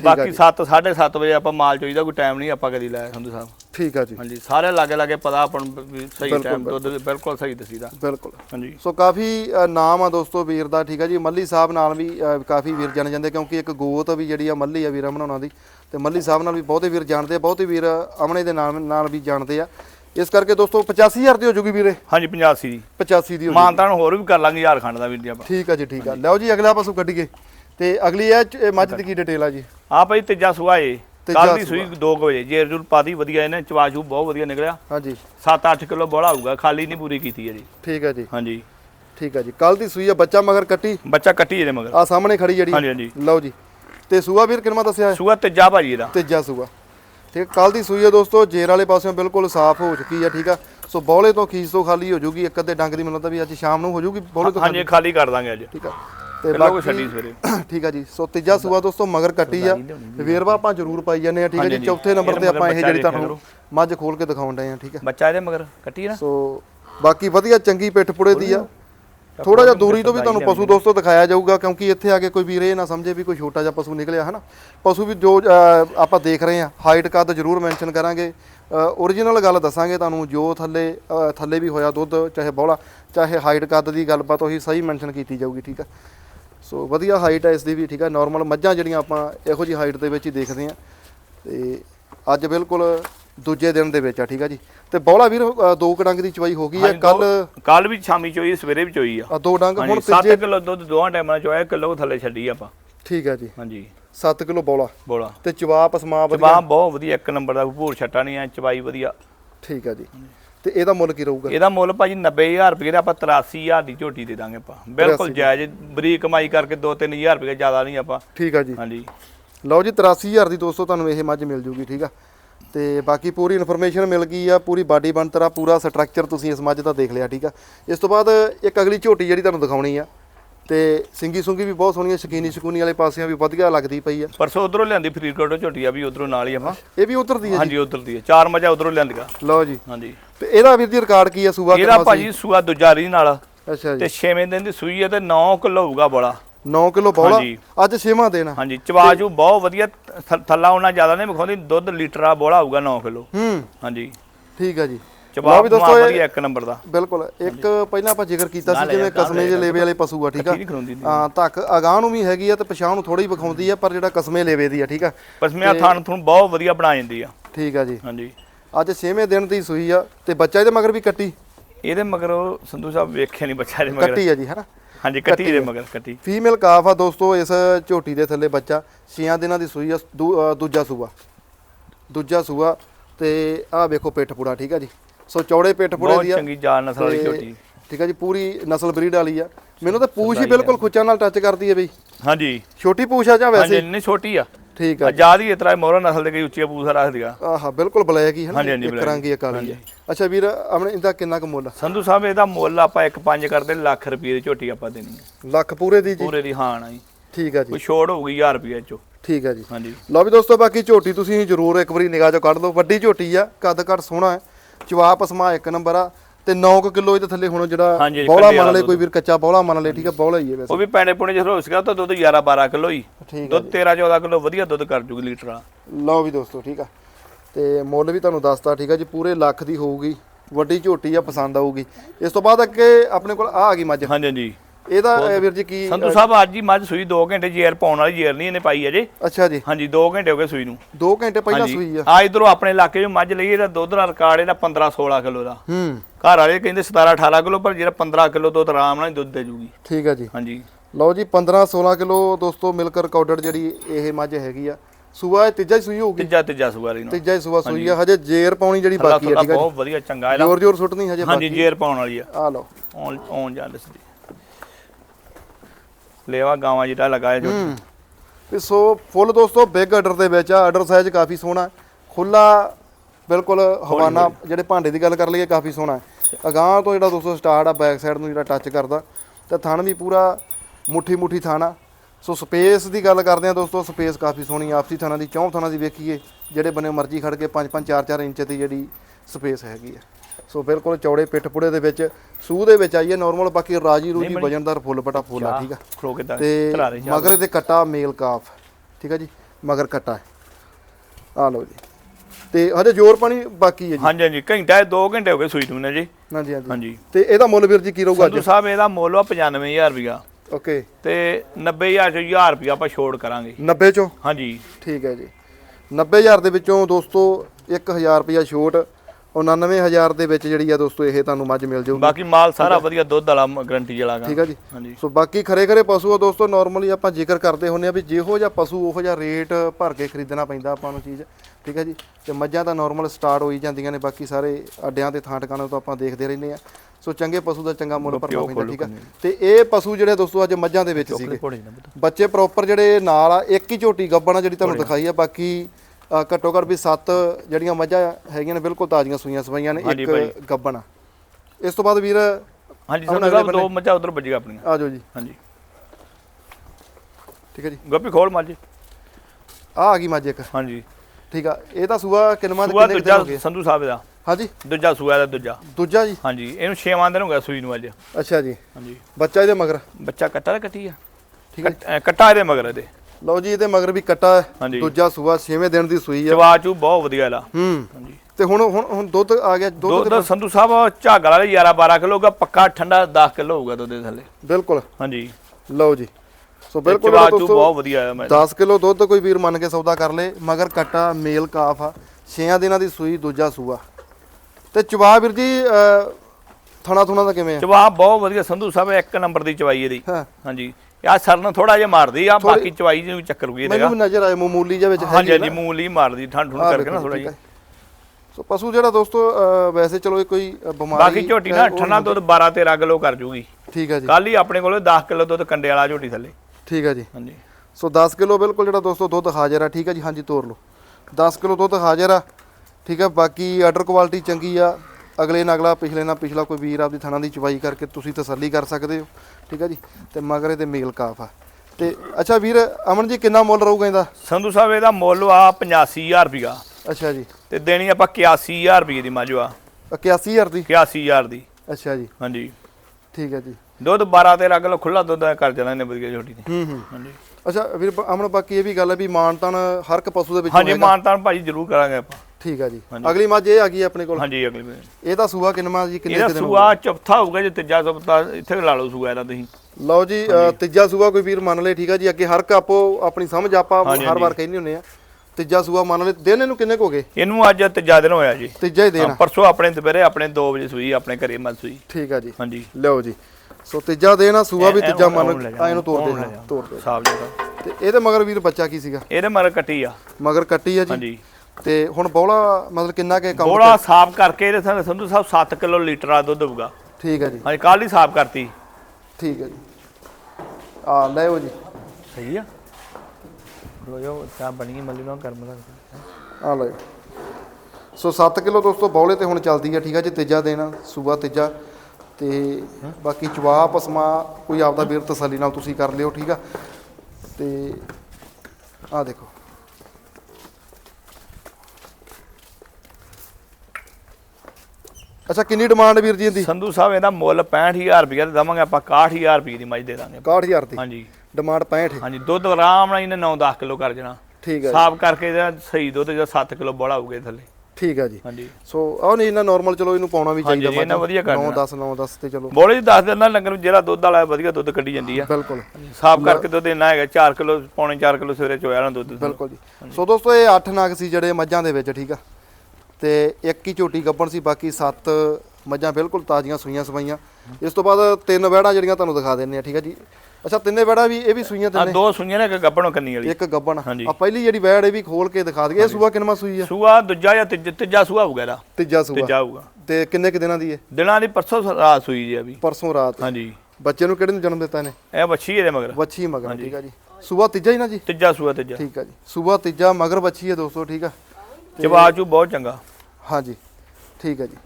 ਬਾਕੀ 7 7:30 ਵਜੇ ਆਪਾਂ ਮਾਲ ਚੋਈਦਾ ਕੋਈ ਟਾਈਮ ਨਹੀਂ ਆਪਾਂ ਕਦੀ ਲਾਇਆ ਸੰਧੂ ਸਾਹਿਬ। ਠੀਕ ਆ ਜੀ। ਹਾਂਜੀ ਸਾਰੇ ਲਾਗੇ ਲਾਗੇ ਪਤਾ ਆਪਾਂ ਨੂੰ ਸਹੀ ਟਾਈਮ ਦੁੱਧ ਬਿਲਕੁਲ। ਸਹੀ ਦਸੀਦਾ ਬਿਲਕੁਲ। ਹਾਂਜੀ। ਸੋ ਕਾਫੀ ਨਾਮ ਆ ਦੋਸਤੋ ਵੀਰ ਦਾ ਠੀਕ ਆ ਜੀ। ਮੱਲੀ ਸਾਹਿਬ ਨਾਲ ਵੀ ਕਾਫੀ ਵੀਰ ਜਾਣੇ ਜਾਂਦੇ ਕਿਉਂਕਿ ਇੱਕ ਗੋਤ ਵੀ ਜਿਹੜੀ ਆ ਮੱਲੀ ਆ ਵੀਰ ਉਹਨਾਂ ਦੀ ਤੇ ਮੱਲੀ ਸਾਹਿਬ ਨਾਲ ਵੀ ਬਹੁਤੇ ਵੀਰ ਜਾਣਦੇ ਆ ਬਹੁਤੇ ਵੀਰ ਅਮਨੇ ਦੇ ਨਾਲ ਨਾਲ ਵੀ ਜਾਣਦੇ ਆ। ਇਸ ਕਰਕੇ ਦੋਸਤੋ 85000 ਦੀ ਹੋ ਜੂਗੀ ਵੀਰੇ। ਹਾਂਜੀ 85 ਦੀ 85 ਦੀ ਹੋ ਜੂਗੀ। ਮਾਨਤਾਨ ਹੋਰ ਵੀ ਕਰ ਲਾਂਗੇ ਯਾਰ ਖੰਡ ਦਾ ਵੀਰ ਜੀ ਆਪਾਂ। ਠੀਕ ਆ ਜੀ ਠੀਕ ਆ। ਲਓ ਜੀ ਅਗਲਾ ਪਸ਼ੂ ਕੱਢੀਏ। ਤੇ ਅਗਲੀ ਇਹ ਚ- ਇਹ ਮੱਝ ਦੀ ਕੀ ਡਿਟੇਲ ਆ ਜੀ? ਆ ਭਾਈ ਤੀਜਾ ਸੁਆ ਏ। ਤੀਜਾ ਕੱਲ ਦੀ ਸੂਆ। ਸੂਈ 2 ਵਜੇ ਜੇਰ ਜੂਰ ਪਾਦੀ ਵਧੀਆ ਇਹਨੇ ਚਵਾਸ਼ੂ ਬਹੁਤ ਵਧੀਆ ਨਿਕਲਿਆ। ਹਾਂਜੀ। 7-8 ਕਿਲੋ ਬੋਲਾ ਹੋਊਗਾ ਖਾਲੀ ਨਹੀਂ ਪੂਰੀ ਕੀਤੀ ਇਹਦੀ। ਠੀਕ ਆ ਜੀ। ਹਾਂਜੀ। ਠੀਕ ਆ ਜੀ। ਕੱਲ ਦੀ ਸੂਈ ਆ ਬੱਚਾ ਮਗਰ ਕੱਟੀ। ਬੱਚਾ ਕੱਟੀ ਇਹਦੇ ਮਗਰ। ਆ ਸਾਹਮਣੇ ਖੜੀ ਜਿਹੜੀ। ਹਾਂਜੀ ਹਾਂਜੀ। ਲਓ ਜੀ। ਤੇ ਸੂਆ ਵੀਰ ਕਿੰਨਾ ਦੱਸਿਆ ਹੈ? ਸੂਆ ਤੀਜਾ ਭਾਜੀ ਇਹਦਾ। ਤੀਜਾ ਸੂਆ। ਠੀਕ ਕੱਲ ਦੀ ਸੂਈ ਆ ਦੋਸਤੋ ਜੇਰ ਵਾਲੇ ਪਾਸਿਓਂ ਬਿਲਕੁਲ ਸਾਫ਼ ਹੋ ਚੁੱਕੀ ਆ ਠੀਕ ਆ। ਸੋ ਬੌਲੇ ਤੋਂ ਖੀਸ ਤੋਂ ਖਾਲੀ ਹੋ ਜੂਗੀ ਇੱਕ ਅੱਧੇ ਡੰਗ ਦੀ ਮੈਨੂੰ ਲੱਗਦਾ ਵੀ ਅੱਜ ਸ਼ਾਮ ਨੂੰ ਹੋ ਜੂਗੀ ਬੌਲੇ ਤੋਂ ਹਾਂਜੀ ਖਾਲੀ ਕਰ ਦਾਂਗੇ ਅੱਜ। ਠੀਕ ਆ। ਤੇ ਬਾਕੀ ਛੱਡੀ ਸਵੇਰੇ। (coughs) ਠੀਕ ਆ ਜੀ। ਸੋ ਤੀਜਾ ਸੂਆ ਦੋਸਤੋ ਮਗਰ ਕੱਟੀ ਆ। ਵੇਰਵਾ ਆਪਾਂ ਜ਼ਰੂਰ ਪਾਈ ਜਾਂਦੇ ਆ ਠੀਕ ਹੈ ਜੀ। ਚੌਥੇ ਨੰਬਰ ਤੇ ਆਪਾਂ ਇਹ ਜਿਹੜੀ ਤੁਹਾਨੂੰ ਮੱਝ ਖੋਲ ਕੇ ਦਿਖਾਉਣ ਡਏ ਆ ਠੀਕ ਹੈ ਬੱਚਾ ਇਹਦੇ ਮਗਰ ਕੱਟੀ ਨਾ। ਸੋ ਬਾਕੀ ਵਧੀਆ ਚੰਗੀ ਪਿੱਠ ਪੁੜੇ ਦੀ ਆ। ਥੋੜਾ ਜਿਹਾ ਦੂਰੀ ਤੋਂ ਵੀ ਤੁਹਾਨੂੰ ਪਸ਼ੂ ਦੋਸਤੋ ਦਿਖਾਇਆ ਜਾਊਗਾ ਕਿਉਂਕਿ ਇੱਥੇ ਆ ਕੇ ਕੋਈ ਵੀਰ ਇਹ ਨਾ ਸਮਝੇ ਵੀ ਕੋਈ ਛੋਟਾ ਜਿਹਾ ਪਸ਼ੂ ਨਿਕਲਿਆ ਹਨਾ। ਪਸ਼ੂ ਵੀ ਜੋ ਆਪਾਂ ਦੇਖ ਰਹੇ ਆ। ਹਾਈਟ ਕੱਦ ਜ਼ਰੂਰ ਮੈਂਸ਼ਨ ਕਰਾਂਗੇ। ਓਰੀਜਨਲ ਗੱਲ ਦੱਸਾਂਗੇ ਤੁਹਾਨੂੰ ਜੋ ਥੱਲੇ ਥੱਲੇ ਵੀ ਹੋਇਆ ਦੁੱਧ ਚਾਹੇ ਬੌਲਾ ਚਾਹੇ ਹਾਈਟ ਕੱਦ ਦੀ ਗੱਲਬਾਤ ਉਹੀ ਸਹੀ ਮੈਂਸ਼ਨ ਕੀਤੀ ਜਾਊਗੀ ਠੀਕ ਆ। ਸੋ ਵਧੀਆ ਹਾਈਟ ਹੈ ਇਸ ਦੀ ਵੀ ਠੀਕ ਆ? ਨਾਰਮਲ ਮੱਝਾਂ ਜਿਹੜੀਆਂ ਆਪਾਂ ਇਹੋ ਜੀ ਹਾਈਟ ਦੇ ਵਿੱਚ ਹੀ ਦੇਖਦੇ ਆ ਤੇ ਅੱਜ ਬਿਲਕੁਲ ਦੂਜੇ ਦਿਨ ਦੇ ਵਿੱਚ ਆ ਠੀਕ ਆ ਜੀ? ਤੇ ਬੌਲਾ ਵੀਰ ਦੋ ਕਡੰਗ ਦੀ ਚਵਾਈ ਹੋ ਗਈ ਹੈ। ਕੱਲ ਕੱਲ ਵੀ ਸ਼ਾਮੀ ਚੋਈ ਸਵੇਰੇ ਵੀ ਚੋਈ ਆ। ਆ ਦੋ ਡੰਗ ਹੁਣ ਹਾਂਜੀ 7 ਤੀਜੇ ਕਿਲੋ ਦੁੱਧ ਦੋਹਾਂ ਟਾਈਮਾਂ ਚੋਇਆ ਕਿਲੋ ਥੱਲੇ ਛੱਡੀ ਆਪਾਂ। ਠੀਕ ਹੈ ਜੀ। ਹਾਂਜੀ। 7 ਕਿਲੋ ਬੌਲਾ। ਬੋਲਾ। ਤੇ ਚਵਾਪ ਸਮਾ ਵਧੀਆ। ਚਬਾਹ ਬਹੁਤ ਵਧੀਆ ਇੱਕ ਨੰਬਰ ਦਾ ਭੂਰ ਛੱਟਾ ਨਹੀਂ ਐ ਚਬਾਈ ਵਧੀਆ। ਠੀਕ ਹੈ ਜੀ। ਤੇ ਇਹਦਾ ਮੁੱਲ ਕੀ ਰਹੂਗਾ? ਇਹਦਾ ਮੁੱਲ ਭਾਜੀ 90000 ਰੁਪਏ ਦਾ ਆਪਾਂ 83000 ਦੀ ਝੋਟੀ ਦੇ ਦਾਂਗੇ ਆਪਾਂ। ਬਿਲਕੁਲ ਜਾਇਜ਼ ਬਰੀਕ ਕਮਾਈ ਕਰਕੇ 2-3000 ਰੁਪਏ ਜ਼ਿਆਦਾ ਨਹੀਂ ਆਪਾਂ। ਠੀਕ ਆ ਜੀ। ਹਾਂਜੀ। ਲਓ ਜੀ 83000 ਦੀ ਦੋਸਤੋ ਤੁਹਾਨੂੰ ਇਹ ਮੱਝ ਮਿਲ ਜੂਗੀ ਠੀਕ ਆ? ਤੇ ਬਾਕੀ ਪੂਰੀ ਇਨਫੋਰਮੇਸ਼ਨ ਮਿਲ ਗਈ ਆ ਪੂਰੀ ਬਾਡੀ ਬਣਤਰ ਪੂਰਾ ਸਟਰਕਚਰ ਤੁਸੀਂ ਇਸ ਮੱਝ ਦਾ ਦੇਖ ਲਿਆ ਠੀਕ ਆ? ਇਸ ਤੋਂ ਬਾਅਦ ਇੱਕ ਅਗਲੀ ਝੋਟੀ ਜਿਹੜੀ ਤੁਹਾਨੂੰ ਦਿਖਾਉਣੀ ਆ ਤੇ ਸਿੰਗੀ ਸੁੰਗੀ ਵੀ ਬਹੁਤ ਸੋਹਣੀ ਆ ਸ਼ਕੀਨੀ ਸ਼ਕੂਨੀ ਵਾਲੇ ਪਾਸਿਆਂ ਵੀ ਵਧੀਆ ਲੱਗਦੀ ਪਈ ਆ। ਪਰਸੋਂ ਉਧਰੋਂ ਲਿਆਂਦੀ ਫਰੀਦਕੋਟ ਤੋਂ ਝੋਟੀ ਆ ਵੀ ਉਧਰੋਂ ਨਾਲ ਹੀ ਆਪਾਂ ਇਹ ਵੀ ਉਧਰ ਦੀ ਹੈ ਹਾਂਜੀ ਉਧਰ ਦੀ ਹੈ ਚਾਰ ਮਜਾ ਉਧਰੋਂ ਲਿਆਂਦੀਆਂ। ਲਓ ਜੀ। ਹਾਂਜੀ। ਤੇ ਇਹਦਾ ਵੀਰ ਜੀ ਰਿਕਾਰਡ ਕੀ ਆ ਸੂਬਾ ਇਹਦਾ ਭਾਜੀ ਸੂਆ ਦੂਜਾ ਰੀ ਨਾਲ। ਅੱਛਾ ਜੀ। ਤੇ 6ਵੇਂ ਦਿਨ ਦੀ ਸੂਈ ਹੈ ਤੇ 9 ਕਿਲੋ ਹੋਊਗਾ ਬੋਲਾ। 9 ਕਿਲੋ ਬੌਲਾ। ਅੱਜ ਛੇਵਾਂ ਦਿਨ ਆ। ਹਾਂਜੀ ਚਵਾਜੂ ਬਹੁਤ ਵਧੀਆ ਥੱਲਾ ਉਹਨਾਂ ਜ਼ਿਆਦਾ ਨਹੀਂ ਵਿਖਾਉਂਦੀ ਦੁੱਧ ਲੀਟਰਾ ਬੋਲਾ ਹੋਊਗਾ 9 ਕਿਲੋ। ਹੂੰ। ਹਾਂਜੀ। ਠੀਕ ਆ ਜੀ। ਵੀ ਦੋਸਤੋ ਇਹ- ਵਧੀਆ ਇੱਕ ਨੰਬਰ ਦਾ। ਬਿਲਕੁਲ ਇੱਕ ਪਹਿਲਾਂ ਆਪਾਂ ਜ਼ਿਕਰ ਕੀਤਾ ਸੀ ਜਿਵੇਂ ਕਸਮੇ ਜੇ ਲੇਵੇ ਵਾਲੇ ਪਸ਼ੂ ਆ ਠੀਕ ਆ? ਹਾਂ ਧੱਕ ਅਗਾਹ ਨੂੰ ਵੀ ਹੈਗੀ ਆ ਤੇ ਪਛਾਣ ਨੂੰ ਥੋੜੀ ਵਿਖਾਉਂਦੀ ਆ ਪਰ ਜਿਹੜਾ ਕਸਮੇ ਲੇਵੇ ਦੀ ਆ ਠੀਕ ਆ? ਪਸਮਿਆ ਥਾਨ ਤੁਹਾਨੂੰ ਬਹੁਤ ਵਧੀਆ ਬਣਾ ਜਾਂਦੀ ਆ। ਠੀਕ ਆ ਜੀ। ਹਾਂਜੀ। ਅੱਜ 6ਵੇਂ ਦਿਨ ਦੀ ਸੂਈ ਆ ਤੇ ਬੱਚਾ ਇਹਦੇ ਮਗਰ ਵੀ ਕੱਟੀ? ਇਹਦੇ ਮਗਰ ਸੰਧੂ ਸਾਹਿਬ ਵੇਖਿਆ ਨਹੀਂ ਬੱਚਾ ਇਹਦੇ ਮਗਰ। ਕੱਟੀ ਆ ਜੀ ਹੈਨਾ? ਹਾਂਜੀ ਕੱਟੀ ਇਹਦੇ ਮਗਰ ਕੱਟੀ। ਫੀਮੇਲ ਕਾਫ ਆ ਦੋਸਤੋ ਇਸ ਝੋਟੀ ਦੇ ਥੱਲੇ ਬੱਚਾ। 6 ਦਿਨਾਂ ਦੀ ਸੂਈ ਆ ਦੂ- ਦੂਜਾ ਸੂਆ। ਦੂਜਾ ਸੂਆ ਤੇ ਆਹ ਵੇਖੋ ਪਿੱਠ ਪੂੜਾ ਠੀਕ ਆ ਜੀ? ਸੋ ਚੌੜੇ ਪਿੱਠ ਬਹੁਤ ਦੀ ਆ। ਚੰਗੀ ਜਾਨ ਨਸਲ ਵਾਲੀ ਤੇ ਝੋਟੀ। ਠੀਕ ਆ ਜੀ ਪੂਰੀ ਨਸਲ ਬਰੀਡ ਵਾਲੀ ਆ। ਮੈਨੂੰ ਤਾਂ ਪੂਛ ਹੀ ਬਿਲਕੁਲ ਖੁੱਚਾਂ ਨਾਲ ਟੱਚ ਕਰਦੀ ਹੈ ਬਈ। ਹਾਂਜੀ। ਛੋਟੀ ਪੂਛ ਆ ਜਾਂ ਹਾਂਜੀ ਵੈਸੇ ਇੰਨੀ ਛੋਟੀ ਆ। ਠੀਕ ਆ ਆਜ਼ਾਦ ਹੀ ਇਤਰਾ ਮੋਹਰਾ ਨਸਲ ਦੇ ਕਈ ਉੱਚੀਆਂ ਪੂਸਾ ਰੱਖਦੀਆਂ। ਆਹਾ ਬਿਲਕੁਲ ਬਲੈਕ ਹੀ ਹੈ ਨਾ ਹਾਂਜੀ, ਹਾਂਜੀ, ਇੱਕ black। ਰੰਗੀ ਕਾਲੀ ਹੈ ਅੱਛਾ ਵੀਰ ਆਪਣੇ ਇਹਦਾ ਕਿੰਨਾ ਕੁ ਮੁੱਲ ਆ? ਸੰਧੂ ਸਾਹਿਬ ਇਹਦਾ ਮੁੱਲ ਆਪਾਂ 1.5 ਕਰਦੇ ਲੱਖ ਰੁਪਏ ਦੀ ਝੋਟੀ ਆਪਾਂ ਦੇਣੀ ਹੈ ਲੱਖ ਪੂਰੇ ਦੀ ਜੀ? ਪੂਰੇ ਦੀ ਹਾਨ ਆ ਜੀ। ਠੀਕ ਆ ਜੀ। ਕੋਈ ਛੋੜ ਹੋਊਗੀ 1000 ਰੁਪਏ ਚੋਂ। ਠੀਕ ਆ ਜੀ। ਹਾਂਜੀ। ਲਓ ਵੀ ਦੋਸਤੋ ਬਾਕੀ ਝੋਟੀ ਤੁਸੀਂ ਜ਼ਰੂਰ ਇੱਕ ਵਾਰੀ ਨਿਗਾਹ ਚੋਂ ਕੱਢ ਲਓ। ਵੱਡੀ ਝੋਟੀ ਆ ਕੱਦ ਕੱਦ ਸੋਹਣਾ ਹੈ। ਚਵਾਪ ਸਮਾ ਇੱਕ ਨੰਬਰ ਆ ਤੇ 9 ਕਿਲੋ ਇਹਦੇ ਥੱਲੇ ਹੁਣ ਜਿਹੜਾ ਹਾਂਜੀ, ਬੌਲਾ ਮੰਨ ਲੈ ਕੋਈ ਵੀਰ ਕੱਚਾ ਬੌਲਾ ਮੰਨ ਲੈ ਠੀਕ ਆ ਬੌਲਾ ਹੀ ਹੈ ਵੈਸੇ। ਉਹ ਵੀ ਪੈਣੇ ਪੁਣੇ ਜਿਹੜਾ ਹੋ ਸੀਗਾ ਤਾਂ ਦੁੱਧ 11 12 ਕਿਲੋ ਹੀ। ਠੀਕ ਦੁੱਧ 13 14 ਕਿਲੋ ਵਧੀਆ ਦੁੱਧ ਕਰ ਜੂਗੀ ਲੀਟਰ ਆ ਲਓ ਵੀ ਦੋਸਤੋ ਠੀਕ ਆ। ਤੇ ਮੁੱਲ ਵੀ ਤੁਹਾਨੂੰ ਦੱਸਤਾ ਠੀਕ ਆ ਜੀ ਪੂਰੇ ਲੱਖ ਦੀ ਹੋਊਗੀ। ਵੱਡੀ ਝੋਟੀ ਆ ਪਸੰਦ ਆਊਗੀ। ਇਸ ਤੋਂ ਬਾਅਦ ਅੱਗੇ ਆਪਣੇ ਕੋਲ ਆ ਆ ਗਈ ਮੱਝ। ਹਾਂਜੀ ਹਾਂਜੀ। ਇਹਦਾ ਇਹ ਵੀਰ ਜੀ ਕੀ ਸੰਧੂ ਸਾਹਿਬ ਅੱਜ ਹੀ ਮੱਝ ਸੂਈ 2 ਘੰਟੇ ਜੇਰ ਪਾਉਣ ਵਾਲੀ ਜੇਰ ਨਹੀਂ ਇਹਨੇ ਪਾਈ ਅਜੇ। ਅੱਛਾ ਜੀ। ਹਾਂਜੀ 2 ਘੰਟੇ ਹੋ ਗਏ ਸੂਈ ਨੂੰ। 2 ਘੰਟੇ ਪਹਿਲਾਂ ਸੂਈ ਆ। ਆ ਇਧਰੋਂ ਆਪਣੇ ਇਲਾਕੇ 'ਚ ਮੱਝ ਲਈ ਇਹਦਾ ਦੁੱਧ ਦਾ ਰਿਕਾਰਡ ਇਹਦਾ 15 16 ਕਿਲੋ ਦਾ। ਹੂੰ। ਘਰ ਵਾਲੇ ਕਹਿੰਦੇ 17 18 ਕਿਲੋ ਪਰ ਜਿਹੜਾ 15 ਕਿਲੋ ਦੁੱਧ ਆਰਾਮ ਨਾਲ ਹੀ ਦੁੱਧ ਦੇ ਜੂਗੀ। ਠੀਕ ਆ ਜੀ। ਹਾਂਜੀ। ਲਓ ਜੀ 15 16 ਕਿਲੋ ਦੋਸਤੋ ਮਿਲਕ ਰਿਕਾਰਡਡ ਜਿਹੜੀ ਇਹ ਮੱਝ ਹੈਗੀ ਆ। ਸੂਆ ਇਹ ਤੀਜਾ ਹੀ ਸੂਈ ਹੋਊਗੀ? ਤੀਜਾ ਤੀਜਾ ਸਵਾਰੀ ਨੂੰ। ਤੀਜਾ ਹੀ ਸੂਆ ਸੂਈ ਆ। ਹਜੇ। ਜੇਰ ਪਾਉਣੀ ਜਿਹੜੀ ਬਾਕੀ ਆ ਠੀਕ ਆ ਬਹੁਤ ਵਧੀਆ ਚੰਗਾ ਇਹਦਾ। ਜੋਰ ਜੋਰ ਸੁੱਟਣੀ ਹਜੇ ਹਾਂਜੀ ਬਾਕੀ। ਜੇਰ ਪਾਉਣ ਵਾਲੀ ਆ। ਆ ਲਓ। ਆਉਣ ਆਉਣ ਜਾਂ ਦੱਸਦੀ ਲੇਵਾ ਗਾਵਾਂ ਜਿਹੜਾ ਲਗਾਇਆ ਜੋ ਤੇ ਸੋ ਫੁੱਲ ਦੋਸਤੋ ਬਿਗ ਆਰਡਰ ਦੇ ਵਿੱਚ ਆ। ਆਰਡਰ ਸਾਈਜ਼ ਕਾਫੀ ਸੋਹਣਾ ਖੁੱਲਾ ਬਿਲਕੁਲ ਹਵਾਨਾ ਜਿਹੜੇ ਭਾਂਡੇ ਦੀ ਗੱਲ ਕਰ ਲਈਏ ਕਾਫੀ ਸੋਹਣਾ ਅਗਾਂਹ ਤੋਂ ਜਿਹੜਾ ਦੋਸਤੋ ਸਟਾਰਟ ਆ ਬੈਕ ਸਾਈਡ ਨੂੰ ਜਿਹੜਾ ਟੱਚ ਕਰਦਾ ਤੇ ਥਣ ਵੀ ਪੂਰਾ ਮੁੱਠੀ ਮੁੱਠੀ ਥਣ ਆ। ਸੋ ਸਪੇਸ ਦੀ ਗੱਲ ਕਰਦੇ ਆ ਦੋਸਤੋ ਸਪੇਸ ਕਾਫੀ ਸੋਹਣੀ ਆ, ਆਪਸੀ ਥਣਾਂ ਦੀ ਚੌਂ ਥਣਾਂ ਦੀ ਵੇਖੀਏ ਜਿਹੜੇ ਬੰਨੇ ਮਰਜ਼ੀ ਖੜ ਕੇ 5 5 4 4 ਇੰਚ ਦੀ ਜਿਹੜੀ ਸਪੇਸ ਹੈਗੀ ਆ। ਸੋ ਬਿਲਕੁਲ ਚੌੜੇ ਪਿੱਠ ਪੁੜੇ ਦੇ ਵਿੱਚ ਸੂਹ ਦੇ ਵਿੱਚ ਆਈਏ ਨਾਰਮਲ ਬਾਕੀ ਰਾਜੀ ਰੂਜੀ ਵਜਨਦਾਰ ਫੁੱਲ ਪਟਾ ਫੁੱਲ ਆ ਠੀਕ ਆ। ਖਲੋ ਕੇ ਤਾਂ ਮਗਰ ਤੇ ਕੱਟਾ ਮੇਲ ਕਾਫ ਠੀਕ ਆ ਜੀ? ਮਗਰ ਕੱਟਾ ਆ ਲਓ ਜੀ। ਤੇ ਹਜੇ ਜ਼ੋਰ ਪਾਣੀ ਬਾਕੀ ਹੈ ਜੀ। ਹਾਂਜੀ ਹਾਂਜੀ। ਘੰਟਾ 2 ਘੰਟੇ ਹੋ ਗਏ ਸੂਈ ਨੂੰ ਨੇ ਜੀ। ਹਾਂਜੀ ਹਾਂਜੀ। ਤੇ ਇਹਦਾ ਮੁੱਲ ਵੀਰ ਜੀ ਕੀ ਰਹੂਗਾ ਅੱਜ? ਸੰਧੂ ਸਾਹਿਬ ਇਹਦਾ ਮੁੱਲ ਆ 95000 ਰੁਪਇਆ ਓਕੇ। ਤੇ 90000 ਚੋਂ 1000 ਰੁਪਇਆ ਆਪਾਂ ਛੋੜ ਕਰਾਂਗੇ। 90 ਚੋਂ? ਹਾਂਜੀ। ਠੀਕ ਹੈ ਜੀ। 90000 ਦੇ ਵਿੱਚੋਂ ਦੋਸਤੋ 1000 ਰੁਪਇਆ ਛੋਟ 99000 ਦੇ ਵਿੱਚ ਜਿਹੜੀ ਆ ਦੋਸਤੋ ਇਹ ਤੁਹਾਨੂੰ ਮੱਝ ਮਿਲ ਜਾਊਗੀ। ਬਾਕੀ ਮਾਲ ਸਾਰਾ ਵਧੀਆ ਦੁੱਧ ਵਾਲਾ ਗਰੰਟੀ ਵਾਲਾ ਠੀਕ ਆ ਜੀ? ਸੋ ਬਾਕੀ ਖਰੇ ਖਰੇ ਪਸ਼ੂ ਆ ਦੋਸਤੋ ਨਾਰਮਲੀ ਆਪਾਂ ਜ਼ਿਕਰ ਕਰਦੇ ਹੁੰਨੇ ਆ ਵੀ ਜਿਹੋ ਜਿਹਾ ਪਸ਼ੂ ਉਹੋ ਜਿਹਾ ਰੇਟ ਭਰ ਕੇ ਖਰੀਦਣਾ ਪੈਂਦਾ ਆਪਾਂ ਨੂੰ ਚੀਜ਼। ਠੀਕ ਹੈ ਜੀ? ਤੇ ਮੱਝਾਂ ਤਾਂ ਨਾਰਮਲ ਸਟਾਰਟ ਹੋਈ ਜਾਂਦੀਆਂ ਨੇ ਬਾਕੀ ਸਾਰੇ ਅੱਡਿਆਂ ਤੇ ਥਾਂ ਟਿਕਾਣਿਆਂ ਤੋਂ ਆਪਾਂ ਦੇਖਦੇ ਰਹਿੰਦੇ ਆ। ਸੋ ਚੰਗੇ ਪਸ਼ੂ ਦਾ ਚੰਗਾ ਮੁੱਲ ਭਰਨਾ ਪੈਂਦਾ ਠੀਕ ਆ? ਤੇ ਇਹ ਪਸ਼ੂ ਜਿਹੜੇ ਦੋਸਤੋ ਅੱਜ ਮੱਝਾਂ ਦੇ ਵਿੱਚ ਸੀਗੇ। ਬੱਚੇ ਪ੍ਰੋਪਰ ਜਿਹੜੇ ਨਾਲ ਆ ਇੱਕ ਹੀ ਝੋਟੀ ਗੱਬਣਾ ਜਿਹੜੀ ਤੁਹਾਨੂੰ ਦਿਖਾਈ ਆ ਬਾਕੀ ਘੱਟੋ ਘੱਟ ਵੀ 7 ਜਿਹੜੀਆਂ ਮੱਝਾਂ ਹੈਗੀਆਂ ਨੇ ਬਿਲਕੁਲ ਤਾਜ਼ੀਆਂ ਸੂਈਆਂ ਸਵਾਈਆਂ ਨੇ ਹਾਂਜੀ ਇੱਕ ਗੱਬਣਾ ਇਸ ਤੋਂ ਬਾਅਦ ਵੀਰ ਹਾਂਜੀ ਸੰਧੂ ਸਾਹਿਬ ਦੋ ਮੱਝਾਂ ਉਧਰ ਵੱਜੀਆਂ ਆਪਣੀਆਂ। ਆ ਜਾਓ ਜੀ। ਹਾਂਜੀ। ਠੀਕ ਹੈ ਜੀ। ਗੋਪੀ ਖੋਲ ਮੱਝ। ਆ ਆ ਗਈ ਮੱਝ ਇੱਕ। ਹਾਂਜੀ। ਠੀਕ ਆ। ਇਹ ਤਾਂ ਸੂਆ ਕਿੰਨਵਾਂ ਤੇ ਸੂਆ ਕਿੰਨੇ ਕੁ ਦਿਨ ਦੂਜਾ ਹੋ ਗਏ? ਸੰਧੂ ਸਾਹਿਬ ਦਾ। ਹਾਂਜੀ। ਦੂਜਾ ਸੂਆ ਦਾ ਦੂਜਾ। ਦੂਜਾ ਜੀ? ਹਾਂਜੀ ਇਹਨੂੰ 6ਵਾਂ ਦਿਨ ਹੋ ਗਿਆ ਸੂਈ ਨੂੰ ਅੱਜ। ਅੱਛਾ ਜੀ। ਹਾਂਜੀ। ਬੱਚਾ ਇਹਦੇ ਮਗਰ? ਬੱਚਾ ਕੱਟਾ ਤੇ ਕੱਟੀ ਆ। ਠੀਕ ਹੈ ਕੱਟਾ ਇਹਦੇ ਮਗਰ ਇਹਦੇ। ਲਓ ਜੀ ਇਹਦੇ ਮਗਰ ਵੀ ਕੱਟਾ। ਦੂਜਾ ਸੂਆ 6ਵੇਂ ਦਿਨ ਦੀ ਸੂਈ ਆ। ਚਵਾਚੂ ਬਹੁਤ ਵਧੀਆ ਇਹਦਾ। ਹੂੰ। ਹਾਂਜੀ। ਤੇ ਹੁਣ ਹੁਣ ਹੁਣ ਦੁੱਧ ਆ ਗਿਆ ਦੁੱਧ ਦੁੱਧ? ਸੰਧੂ ਸਾਹਿਬ ਝਾਗਲ ਵਾਲੇ 11 12 ਕਿਲੋ ਹੋਗਾ ਪੱਕਾ ਠੰਡਾ 10 ਕਿਲੋ ਹੋਊਗਾ ਦੁੱਧ ਦੇ ਥੱਲੇ। ਬਿਲਕੁਲ। ਹਾਂਜੀ। ਲਓ ਜੀ। ਸੋ ਬਿਲਕੁਲ ਦੋਸਤੋ ਬਹੁਤ ਵਧੀਆ ਆ ਮੈਂ। 10 ਕਿਲੋ ਦੁੱਧ ਕੋਈ ਵੀਰ ਮੰਨ ਕੇ ਸੌਦਾ ਕਰ ਲੇ ਮਗਰ ਕੱਟਾ ਮੇਲ ਕਾਫ ਆ 6 ਦਿਨਾਂ ਦੀ ਸੂਈ ਦੂਜਾ ਸੂਆ। ਤੇ ਚਵਾ ਵੀਰ ਜੀ ਥਣਾ ਥੁਣਾ ਦਾ ਕਿਵੇਂ ਆ? ਚਵਾ ਬਹੁਤ ਵਧੀਆ ਸੰਧੂ ਸਾਹਿਬ ਇੱਕ ਨੰਬਰ ਦੀ ਚਵਾਈ ਇਹਦੀ। ਹਾਂਜੀ। ਆ ਸਰਨ ਥੋੜਾ ਜਿਹਾ ਮਾਰਦੀ ਆ ਬਾਕੀ ਚਵਾਈ ਨੂੰ ਚੱਕਰ ਵੀ ਮੈਨੂੰ ਇਹਦਾ ਵੀ ਨਜ਼ਰ ਆਇਆ ਮਾਮੂਲੀ ਜਿਹਾ ਵਿੱਚ ਹਾਂਜੀ ਹੈਗੀ ਹਾਂਜੀ ਮੂਲੀ ਮਾਰਦੀ ਠੰਡ ਠੁੰਡ ਕਰਕੇ ਨਾ ਥੋੜਾ ਜਿਹਾ। ਹੈ। ਸੋ ਪਸ਼ੂ ਜਿਹੜਾ ਦੋਸਤੋ ਵੈਸੇ ਚਲੋ ਇਹ ਕੋਈ ਬਿਮਾਰੀ ਬਾਕੀ ਝੋਟੀ ਨਾ ਹੈ, ਠੰਡਾ ਦੁੱਧ 12 13 ਕਿਲੋ ਕਰ ਜੂਗੀ। ਠੀਕ ਹੈ ਜੀ। ਕੱਲ ਹੀ ਆਪਣੇ ਕੋਲ 10 ਕਿਲੋ ਦੁੱਧ ਕੰਡੇ ਵਾਲਾ ਝੋਟੀ ਥੱਲੇ। ਠੀਕ ਹੈ ਜੀ। ਹਾਂਜੀ। ਸੋ 10 ਕਿਲੋ ਬਿਲਕੁਲ ਜਿਹੜਾ ਦੋਸਤੋ ਦੁੱਧ ਹਾਜ਼ਰ ਆ ਠੀਕ ਹੈ ਜੀ ਹਾਂਜੀ ਤੋਰ ਲਓ। 10 ਕਿਲੋ ਦੁੱਧ ਹਾਜ਼ਰ ਆ ਠੀਕ ਹੈ ਬਾਕੀ ਆਰਡਰ ਕੁਆਲਿਟੀ ਚੰਗੀ ਆ। ਅਗਲੇ ਨਾਲ ਅਗਲਾ ਪਿਛਲੇ ਨਾਲ ਪਿਛਲਾ ਕੋਈ ਵੀਰ ਆਪਦੀ ਥਣਾ ਦੀ ਚਵਾਈ ਕਰਕੇ ਤੁਸੀਂ ਤਸੱਲੀ ਕਰ ਸਕਦੇ ਹੋ ਠੀਕ ਹੈ ਜੀ? ਤੇ ਮਗਰ ਇਹਦੇ ਮੇਲ ਕਾਫ ਆ। ਤੇ ਅੱਛਾ ਵੀਰ ਅਮਨ ਜੀ ਕਿੰਨਾ ਮੁੱਲ ਰਹੂਗਾ ਇਹਦਾ? ਸੰਧੂ ਸਾਹਿਬ ਇਹਦਾ ਮੁੱਲ ਆ 85000 ਰੁਪਿਆ ਅੱਛਾ ਜੀ। ਤੇ ਦੇਣੀ ਆਪਾਂ 81000 ਰੁਪਏ ਦੀ ਮੱਝ ਆ। 81000 ਦੀ? 81000 ਦੀ। ਅੱਛਾ ਜੀ। ਹਾਂਜੀ। ਠੀਕ ਹੈ ਜੀ। ਦੁੱਧ 12 13 ਕਿਲੋ ਖੁੱਲਾ ਦੁੱਧ ਕਰ ਜਾਣਾ ਇਹਨੇ ਵਧੀਆ ਝੋਟੀ ਨੇ ਹੂੰ ਹੂੰ। ਹਾਂਜੀ। ਅੱਛਾ ਵੀਰ ਅਮਨ ਬਾਕੀ ਇਹ ਵੀ ਗੱਲ ਹੈ ਵੀ ਮਾਨਤਾਨ ਹਰ ਇੱਕ ਪਸ਼ੂ ਦੇ ਵਿੱਚ ਹਾਂਜੀ ਮਾਨਤਾਨ ਭਾਜੀ ਜ਼ਰੂਰ ਕਰਾਂਗੇ ਆਪਾਂ। ਠੀਕ ਹੈ ਜੀ। ਅਗਲੀ ਮੱਝ ਇਹ ਆ ਗਈ ਆਪਣੇ ਕੋਲ। ਹਾਂਜੀ ਅਗਲੇ ਮਹੀਨੇ ਇਹਦਾ ਸੂਆ ਕਿੰਨਵਾਂ ਜੀ ਕਿੰਨੇ ਇਹਦਾ ਦਿਨ ਹੋ ਸੂਆ ਚੌਥਾ ਹੋਊਗਾ ਜੇ ਤੀਜਾ ਚੌਥਾ ਇੱਥੇ ਲਾ ਲਓ ਸੂਆ ਇਹਦਾ ਤੁਸੀਂ? ਲਓ ਜੀ ਤੀਜਾ ਸੂਆ ਕੋਈ ਵੀਰ ਮੰਨ ਲੇ ਠੀਕ ਹੈ ਜੀ ਅੱਗੇ ਹਰ ਇੱਕ ਆਪੋ ਆਪਣੀ ਸਮਝ ਆਪਾਂ ਹਰ ਵਾਰ ਕਹਿੰਦੇ ਹੁੰਦੇ ਆ। ਤੀਜਾ ਸੂਆ ਮੰਨ ਲੇ ਦਿਨ ਇਹਨੂੰ ਕਿੰਨੇ ਕੁ ਹੋ ਗਏ? ਇਹਨੂੰ ਅੱਜ ਤੀਜਾ ਦਿਨ ਹੋਇਆ ਜੀ। ਤੀਜਾ ਹੀ ਦਿਨ ਪਰਸੋਂ ਆਪਣੇ ਦੁਪਹਿਰੇ ਆਪਣੇ 2 ਵਜੇ ਸੂਈ ਆਪਣੇ ਘਰੇ ਮੱਝ ਸੂਈ। ਠੀਕ ਆ ਜੀ। ਹਾਂਜੀ। ਲਓ ਜੀ। ਸੋ ਤੀਜਾ ਦਿਨ ਆ ਸੂਆ ਵੀ ਇਹ- ਤੀਜਾ ਇਹ ਮੰਨ ਆ ਇਹਨੂੰ ਤੋੜ ਦੇ। ਤੋੜ ਦੇ ਸਾਫ਼ ਜਗਾ ਤੇ ਇਹਦੇ ਮਗਰ ਵੀਰ ਬੱਚਾ ਕੀ ਸੀਗਾ? ਇਹਦੇ ਮਗਰ ਕੱਟੀ ਆ। ਮਗਰ ਕੱਟੀ ਆ ਜੀ। ਹਾਂਜੀ। ਤੇ ਹੁਣ ਬੋਲਾ ਮਤਲਬ ਕਿੰਨਾ ਕੇ ਕੰਮ ਬੋਲਾ ਸਾਫ਼ ਕਰਕੇ ਇਹਦੇ ਸਾਨੂੰ ਸੰਧੂ ਸਾਹਿਬ 7 ਕਿਲੋ ਲੀਟਰ ਆ ਦੁੱਧ ਹੋਊਗਾ। ਠੀਕ ਹੈ ਜੀ। ਹਾਂਜੀ ਕੱਲ ਹੀ ਸਾਫ਼ ਕਰਤੀ। ਠੀਕ ਹੈ ਜੀ। ਆ ਲੈਓ ਜੀ। ਸਹੀ ਆ। ਰੋਜੋ ਚਾਹ ਬਣੀ ਮੱਲੀ ਨੂੰ ਕਰਮ ਦਾ ਆ ਲੈ ਸੋ 7 ਕਿਲੋ ਦੋਸਤੋ ਬੌਲੇ ਤੇ ਹੁਣ ਚੱਲਦੀ ਹੈ ਠੀਕ ਹੈ ਜੀ ਤੀਜਾ ਦਿਨ ਸੂਬਾ ਤੀਜਾ। ਤੇ ਬਾਕੀ ਚਵਾ ਪਸਮਾ ਕੋਈ ਆਪਦਾ ਵੀਰ ਤਸੱਲੀ ਨਾਲ ਤੁਸੀਂ ਕਰ ਲਿਓ ਠੀਕ ਆ। ਤੇ ਆ ਦੇਖੋ। ਅੱਛਾ ਕਿੰਨੀ ਡਿਮਾਂਡ ਵੀਰ ਜੀ ਇਹਦੀ? ਸੰਧੂ ਸਾਹਿਬ ਇਹਦਾ ਮੁੱਲ 65000 ਰੁਪਏ ਦਾ ਦਵਾਂਗੇ ਆਪਾਂ 61000 ਰੁਪਏ ਦੀ ਮੱਝ ਦੇ ਦਾਂਗੇ 61000 ਦੀ? ਹਾਂਜੀ। ਡਿਮਾਂਡ 65 ਹਾਂਜੀ ਦੁੱਧ ਆਰਾਮ ਨਾਲ ਇਹਨੇ 9-10 ਕਿਲੋ ਕਰ ਜਾਣਾ। ਠੀਕ ਹੈ ਸਾਫ਼ ਕਰਕੇ ਇਹਦਾ ਸਹੀ ਦੁੱਧ ਜਿਹੜਾ 7 ਕਿਲੋ ਬੋਲਾ ਹੋਊਗਾ ਥੱਲੇ। ਠੀਕ ਹੈ ਜੀ। ਹਾਂਜੀ। ਸੋ ਆਹ ਨਹੀਂ ਇਹਨਾਂ ਨਾਰਮਲ ਚਲੋ ਇਹਨੂੰ ਪਾਉਣਾ ਵੀ ਹਾਂਜੀ, ਚਾਹੀਦਾ ਇਹਨਾਂ ਵਧੀਆ ਕਰ 9 10 9 10 ਤੇ ਚਲੋ। ਬੋਲੇ ਜੀ ਦੱਸ ਦਿੰਦਾ ਲੰਗਰ ਜਿਹੜਾ ਦੁੱਧ ਵਾਲਾ ਵਧੀਆ ਦੁੱਧ ਕੱਢੀ ਜਾਂਦੀ ਆ। ਬਿਲਕੁਲ। ਸਾਫ਼ ਕਰਕੇ ਦੁੱਧ ਇੰਨਾ ਹੈਗਾ 4 ਕਿਲੋ ਪੌਣੇ 4 ਕਿਲੋ ਸਵੇਰੇ ਚੋਇਆ ਨਾ ਦੁੱਧ। ਬਿਲਕੁਲ ਜੀ। ਸੋ ਦੋਸਤੋ ਇਹ 8 ਨਗ ਸੀ ਜਿਹੜੇ ਮੱਝਾਂ ਦੇ ਵਿੱਚ ਠੀਕ ਆ? ਤੇ ਇੱਕ ਹੀ ਝੋਟੀ ਗੱਬਣ ਸੀ ਬਾਕੀ 7 ਮੱਝਾਂ ਬਿਲਕੁਲ ਤਾਜ਼ੀਆਂ ਸੂਈਆਂ ਸਵਾਈਆਂ। ਇਸ ਤੋਂ ਬਾਅਦ ਤਿੰਨ ਵਹਿੜਾਂ ਜਿਹੜੀਆਂ ਤੁਹਾਨੂੰ ਦਿਖਾ ਦਿੰਨੇ ਆ ਠੀਕ ਆ ਜੀ? ਅੱਛਾ ਤਿੰਨੇ ਵਹਿੜਾਂ ਵੀ ਇਹ ਵੀ ਸੂਈਆਂ ਆ ਤਿੰਨੇ ਦੋ ਸੁਈਆਂ ਨੇ ਇੱਕ ਗੱਬਣੋਂ ਕੰਨੀ ਵਾਲੀ। ਇੱਕ ਗੱਬਣ। ਹਾਂਜੀ। ਆ ਪਹਿਲੀ ਜਿਹੜੀ ਵਹਿੜ ਇਹ ਵੀ ਖੋਲ ਕੇ ਦਿਖਾ ਦਈਏ। ਇਹ ਸੂਆ ਕਿੰਨਵਾਂ ਸੂਈ ਆ? ਸੂਆ ਦੂਜਾ ਜਾਂ ਤੀਜਾ ਤੀਜਾ ਸੂਆ ਹੋਊਗਾ ਇਹਦਾ। ਤੀਜਾ ਸੂਆ। ਤੀਜਾ ਹੋਊਗਾ। ਤੇ ਕਿੰਨੇ ਕੁ ਦਿਨਾਂ ਦੀ ਹੈ ਦਿਨਾਂ ਦੀ ਪਰਸੋਂ ਰਾਤ ਸੂਈ ਜੀ ਅਭੀ ਪਰਸੋਂ ਰਾਤ। ਹਾਂਜੀ। ਬੱਚੇ ਨੂੰ ਕਿਹੜੇ ਨੂੰ ਜਨਮ ਦਿੱਤਾ ਇਹਨੇ? ਇਹ ਬੱਚੀ ਇਹਦੇ ਮਗਰ। ਵੱਛੀ ਮਗਰ ਠੀਕ ਆ ਜੀ। ਸੂਆ ਤੀਜਾ ਹੀ ਨਾ ਜੀ? ਤੀਜਾ ਸੂਆ ਤੀਜਾ। ਠੀਕ ਆ ਜੀ। ਸੂਆ ਤੀਜਾ ਮਗਰ ਵੱਛੀ ਹੈ ਦੋਸਤੋ ਠੀਕ ਆ। ਚਵਾਚੂ ਬਹੁਤ ਚੰਗਾ। ਹਾਂਜੀ ਠੀਕ ਹੈ ਜੀ।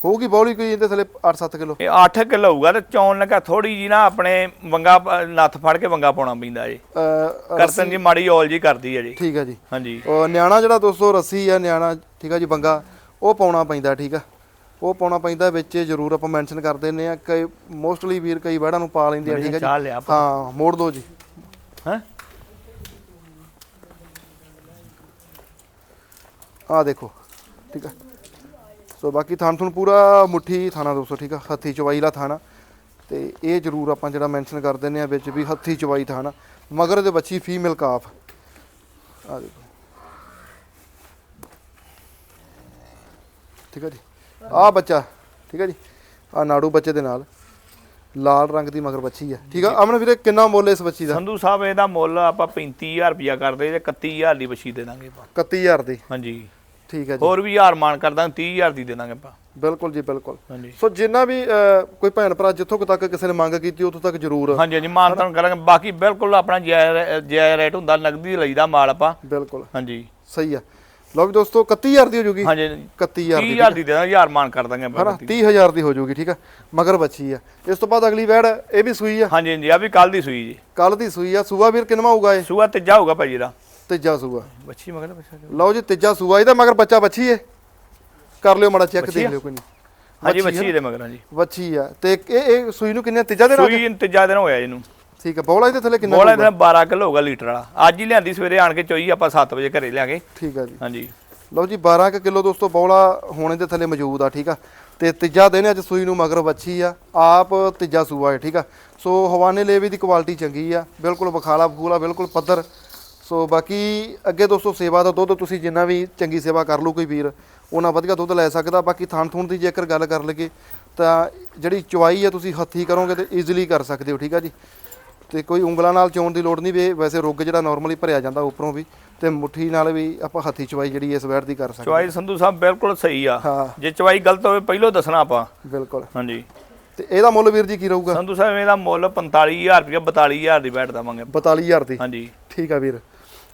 ਹੋਊਗੀ ਬੌਲੀ ਕੋਈ ਇਹਦੇ ਥਲੇ 8-7 ਕਿਲੋ? ਇਹ 8 ਕਿਲੋ ਹੋਊਗਾ ਤੇ ਚੌਣ ਲੱਗਾ ਥੋੜੀ ਜੀ ਨਾ ਆਪਣੇ ਵੰਗਾ ਨੱਥ ਫੜ ਕੇ ਵੰਗਾ ਪਾਉਣਾ ਪੈਂਦਾ ਜੀ। ਕਰਤਨ ਜੀ ਮਾੜੀ ਔਲ ਜੀ ਕਰਦੀ ਹੈ ਜੀ। ਠੀਕ ਹੈ ਜੀ। ਹਾਂਜੀ। ਉਹ ਨਿਆਣਾ ਜਿਹੜਾ ਦੋਸਤੋ ਰੱਸੀ ਆ ਨਿਆਣਾ ਠੀਕ ਆ ਜੀ ਬੰਗਾ ਉਹ ਪਾਉਣਾ ਪੈਂਦਾ ਠੀਕ ਆ ਉਹ ਪਾਉਣਾ ਪੈਂਦਾ ਵਿੱਚ ਜ਼ਰੂਰ ਆਪਾਂ ਮੈਂਸ਼ਨ ਕਰ ਦਿੰਨੇ ਆ ਕਈ ਮੋਸਟਲੀ ਵੀਰ ਕਈ ਵੜਾਂ ਨੂੰ ਪਾ ਲੈਂਦੇ ਆ ਠੀਕ ਚਾਹ ਜੀ ਹਾਂ ਮੋੜ ਦੋ ਜੀ। ਹੈ? ਆ ਦੇਖੋ ਠੀਕ ਆ। ਸੋ ਬਾਕੀ ਥਾਨ ਤੁਹਾਨੂੰ ਪੂਰਾ ਮੁੱਠੀ ਥਾਣਾ ਦੋਸਤੋ ਠੀਕ ਆ? ਹੱਥੀ ਚਵਾਈ ਵਾਲਾ ਥਾਣਾ ਤੇ ਇਹ ਜ਼ਰੂਰ ਆਪਾਂ ਜਿਹੜਾ ਮੈਂਸ਼ਨ ਕਰ ਦਿੰਨੇ ਆ ਵਿੱਚ ਵੀ ਹੱਥੀ ਚਵਾਈ ਥਾਣਾ ਮਗਰ ਦੇ ਬੱਚੀ ਫੀਮੇਲ ਕਾਫ। ਆ ਦੇਖੋ। ਠੀਕ ਆ ਜੀ? ਆ ਬੱਚਾ ਠੀਕ ਆ ਜੀ? ਆ ਨਾੜੂ ਬੱਚੇ ਦੇ ਨਾਲ। ਲਾਲ ਰੰਗ ਦੀ ਮਗਰ ਬੱਚੀ ਆ। ਠੀਕ ਆ? ਅਮਨ ਵੀਰੇ ਕਿੰਨਾ ਮੁੱਲ ਇਸ ਬੱਚੀ ਦਾ? ਸੰਧੂ ਸਾਹਿਬ ਇਹਦਾ ਮੁੱਲ ਆਪਾਂ 35000 ਰੁਪਿਆ ਕਰਦੇ ਤੇ 31000 ਦੀ ਬੱਚੀ ਦੇ ਦਾਂਗੇ ਆਪਾਂ। 31000 ਦੀ। ਹਾਂਜੀ। ਠੀਕ ਆ ਜੀ। ਹੋਰ ਵੀ ਹਾਰ ਮਾਨ ਕਰ ਦਾਂਗੇ 30000 ਦੀ ਦੇ ਦਾਂਗੇ ਆਪਾਂ। ਬਿਲਕੁਲ ਜੀ ਬਿਲਕੁਲ। ਹਾਂਜੀ। ਸੋ ਜਿੰਨਾ ਵੀ ਕੋਈ ਭੈਣ ਭਰਾ ਜਿੱਥੋਂ ਕੁ ਤੱਕ ਕਿਸੇ ਨੇ ਮੰਗ ਕੀਤੀ ਉੱਥੋਂ ਤੱਕ ਜ਼ਰੂਰ। ਹਾਂਜੀ ਹਾਂਜੀ ਮਾਨਤਨ ਕਰਾਂਗੇ। ਬਾਕੀ ਬਿਲਕੁਲ ਆਪਣਾ ਜਾਇਜ਼ ਰੇਟ ਹੁੰਦਾ ਨਗਦੀ ਲਈਦਾ ਮਾਲ ਆਪਾਂ। ਬਿਲਕੁਲ। ਹਾਂਜੀ। ਸਹੀ ਆ। ਲਓ ਵੀ ਦੋਸਤੋ 31000 ਦੀ ਹੋ ਜੂਗੀ। ਹਾਂਜੀ 31000 ਦੀ 30000 ਦੀ ਦੇ ਦਾਂਗੇ ਹਜ਼ਾਰ ਮਾਨ ਕਰ ਦਾਂਗੇ ਆਪਾਂ ਹਨਾ? 30000 ਦੀ ਹੋ ਜੂਗੀ ਠੀਕ ਆ। ਮਗਰ ਬੱਚੀ ਆ। ਇਸ ਤੋਂ ਬਾਅਦ ਅਗਲੀ ਵੈੜ ਇਹ ਵੀ ਸੂਈ ਆ। ਹਾਂਜੀ ਹਾਂਜੀ ਆ ਵੀ ਕੱਲ ਦੀ ਸੂਈ ਜੀ। ਕੱਲ ਦੀ ਸੂਈ ਆ। ਸੂਆ ਵੀਰ ਕਿੰਨਵਾ ਹੋਊਗਾ ਇਹ? ਸੂਆ ਤੀਜਾ ਹੋਊਗਾ ਭਾਜੀ ਦਾ ਤੀਜਾ ਸੂਆ। ਬੱਚੀ ਮਗਰ ਬੱਚਾ ਲਓ ਜੀ ਤੀਜਾ ਸੂਆ ਇਹਦਾ ਮਗਰ ਬੱਚਾ ਬੱਚੀ ਏ। ਕਰ ਲਿਓ ਮਾੜਾ ਚੈੱਕ ਦੇਖ? ਲਿਓ ਕੋਈ ਨਹੀਂ। ਹਾਂਜੀ ਬੱਚੀ ਇਹਦੇ ਮਗਰ ਹਾਂਜੀ। ਬੱਚੀ ਆ। ਤੇ ਇਹ ਇਹ ਸੂਈ ਨੂੰ ਕਿੰਨੇ ਤੀਜਾ ਦਿਨ ਹੋ ਗਿਆ ਸੂਈ ਤੀਜਾ ਦਿਨ ਹੋਇਆ ਇਹਨੂੰ। ਠੀਕ ਆ ਬੋਲਾ ਇਹਦੇ ਥੱਲੇ ਕਿੰਨਾ ਬੋਲਾ ਹੋਊਗਾ? ਇਹਦਾ 12 ਕਿਲੋ ਹੋਊਗਾ ਲੀਟਰ ਵਾਲਾ। ਅੱਜ ਹੀ ਲਿਆਂਦੀ ਸਵੇਰੇ ਆਣ ਕੇ ਚੋਈ ਆਪਾਂ 7 ਵਜੇ ਘਰੇ ਲਿਆ ਕੇ ਠੀਕ ਆ ਜੀ। ਹਾਂਜੀ। ਲਓ ਜੀ 12 ਕੁ ਕਿਲੋ ਦੋਸਤੋ ਬੌਲਾ ਹੋਣੇ ਦੇ ਥੱਲੇ ਮੌਜੂਦ ਆ ਠੀਕ ਆ। ਤੇ ਤੀਜਾ ਦਿਨ ਅੱਜ ਸੂਈ ਨੂੰ ਮਗਰ ਬੱਚੀ ਆ। ਆਪ ਤੀਜਾ ਸੂਆ ਹੈ ਠੀਕ ਆ। ਸੋ ਹਵਾਨੇ ਲੇਵੇ ਦੀ ਕੁਆਲਿਟੀ ਚੰਗੀ ਆ। ਬਿਲਕੁਲ ਬਖਾਲਾ ਬਖੂਲਾ ਬਿਲਕੁਲ ਪੱਧਰ। ਸੋ ਬਾਕੀ ਅੱਗੇ ਦੋਸਤੋ ਸੇਵਾ ਦਾ ਦੁੱਧ ਤੁਸੀਂ ਜਿੰਨਾ ਵੀ ਚੰਗੀ ਸੇਵਾ ਕਰ ਲਓ ਕੋਈ ਵੀਰ ਉਹਨਾਂ ਵਧੀਆ ਦੁੱਧ ਲੈ ਸਕਦਾ। ਬਾਕੀ ਥਣ ਥੁਣ ਦੀ ਜੇਕਰ ਗੱਲ ਕਰ ਲਈਏ ਤਾਂ ਜਿਹੜੀ ਚੁਆਈ ਆ ਤੁਸੀਂ ਹੱਥੀ ਕਰੋਗੇ ਤੇ ਈਜ਼ੀਲੀ ਕਰ ਸਕਦੇ ਹੋ ਠੀਕ ਆ ਜੀ? ਤੇ ਕੋਈ ਉਂਗਲਾਂ ਨਾਲ ਚੋਣ ਦੀ ਲੋੜ ਨਹੀਂ ਵੀ ਵੈਸੇ ਰੁੱਗ ਜਿਹੜਾ ਨਾਰਮਲੀ ਭਰਿਆ ਜਾਂਦਾ ਉੱਪਰੋਂ ਵੀ ਤੇ ਮੁੱਠੀ ਨਾਲ ਵੀ ਆਪਾਂ ਹੱਥੀ ਚਵਾਈ ਜਿਹੜੀ ਇਸ ਵੈਰ ਦੀ ਕਰ ਸਕਦੇ ਚਵਾਈ ਸੰਧੂ ਸਾਹਿਬ ਬਿਲਕੁਲ ਸਹੀ ਆ। ਹਾਂ। ਜੇ ਚਵਾਈ ਗਲਤ ਹੋਵੇ ਪਹਿਲਾਂ ਦੱਸਣਾ ਆਪਾਂ। ਬਿਲਕੁਲ। ਹਾਂਜੀ। ਤੇ ਇਹਦਾ ਮੁੱਲ ਵੀਰ ਜੀ ਕੀ ਰਹੂਗਾ? ਸੰਧੂ ਸਾਹਿਬ ਇਹਦਾ ਮੁੱਲ 45000 ਰੁਪਏ 42000 ਦੀ ਬੈਠ ਦਵਾਂਗੇ 42000 ਦੀ? ਹਾਂਜੀ। ਠੀਕ ਆ ਵੀਰ।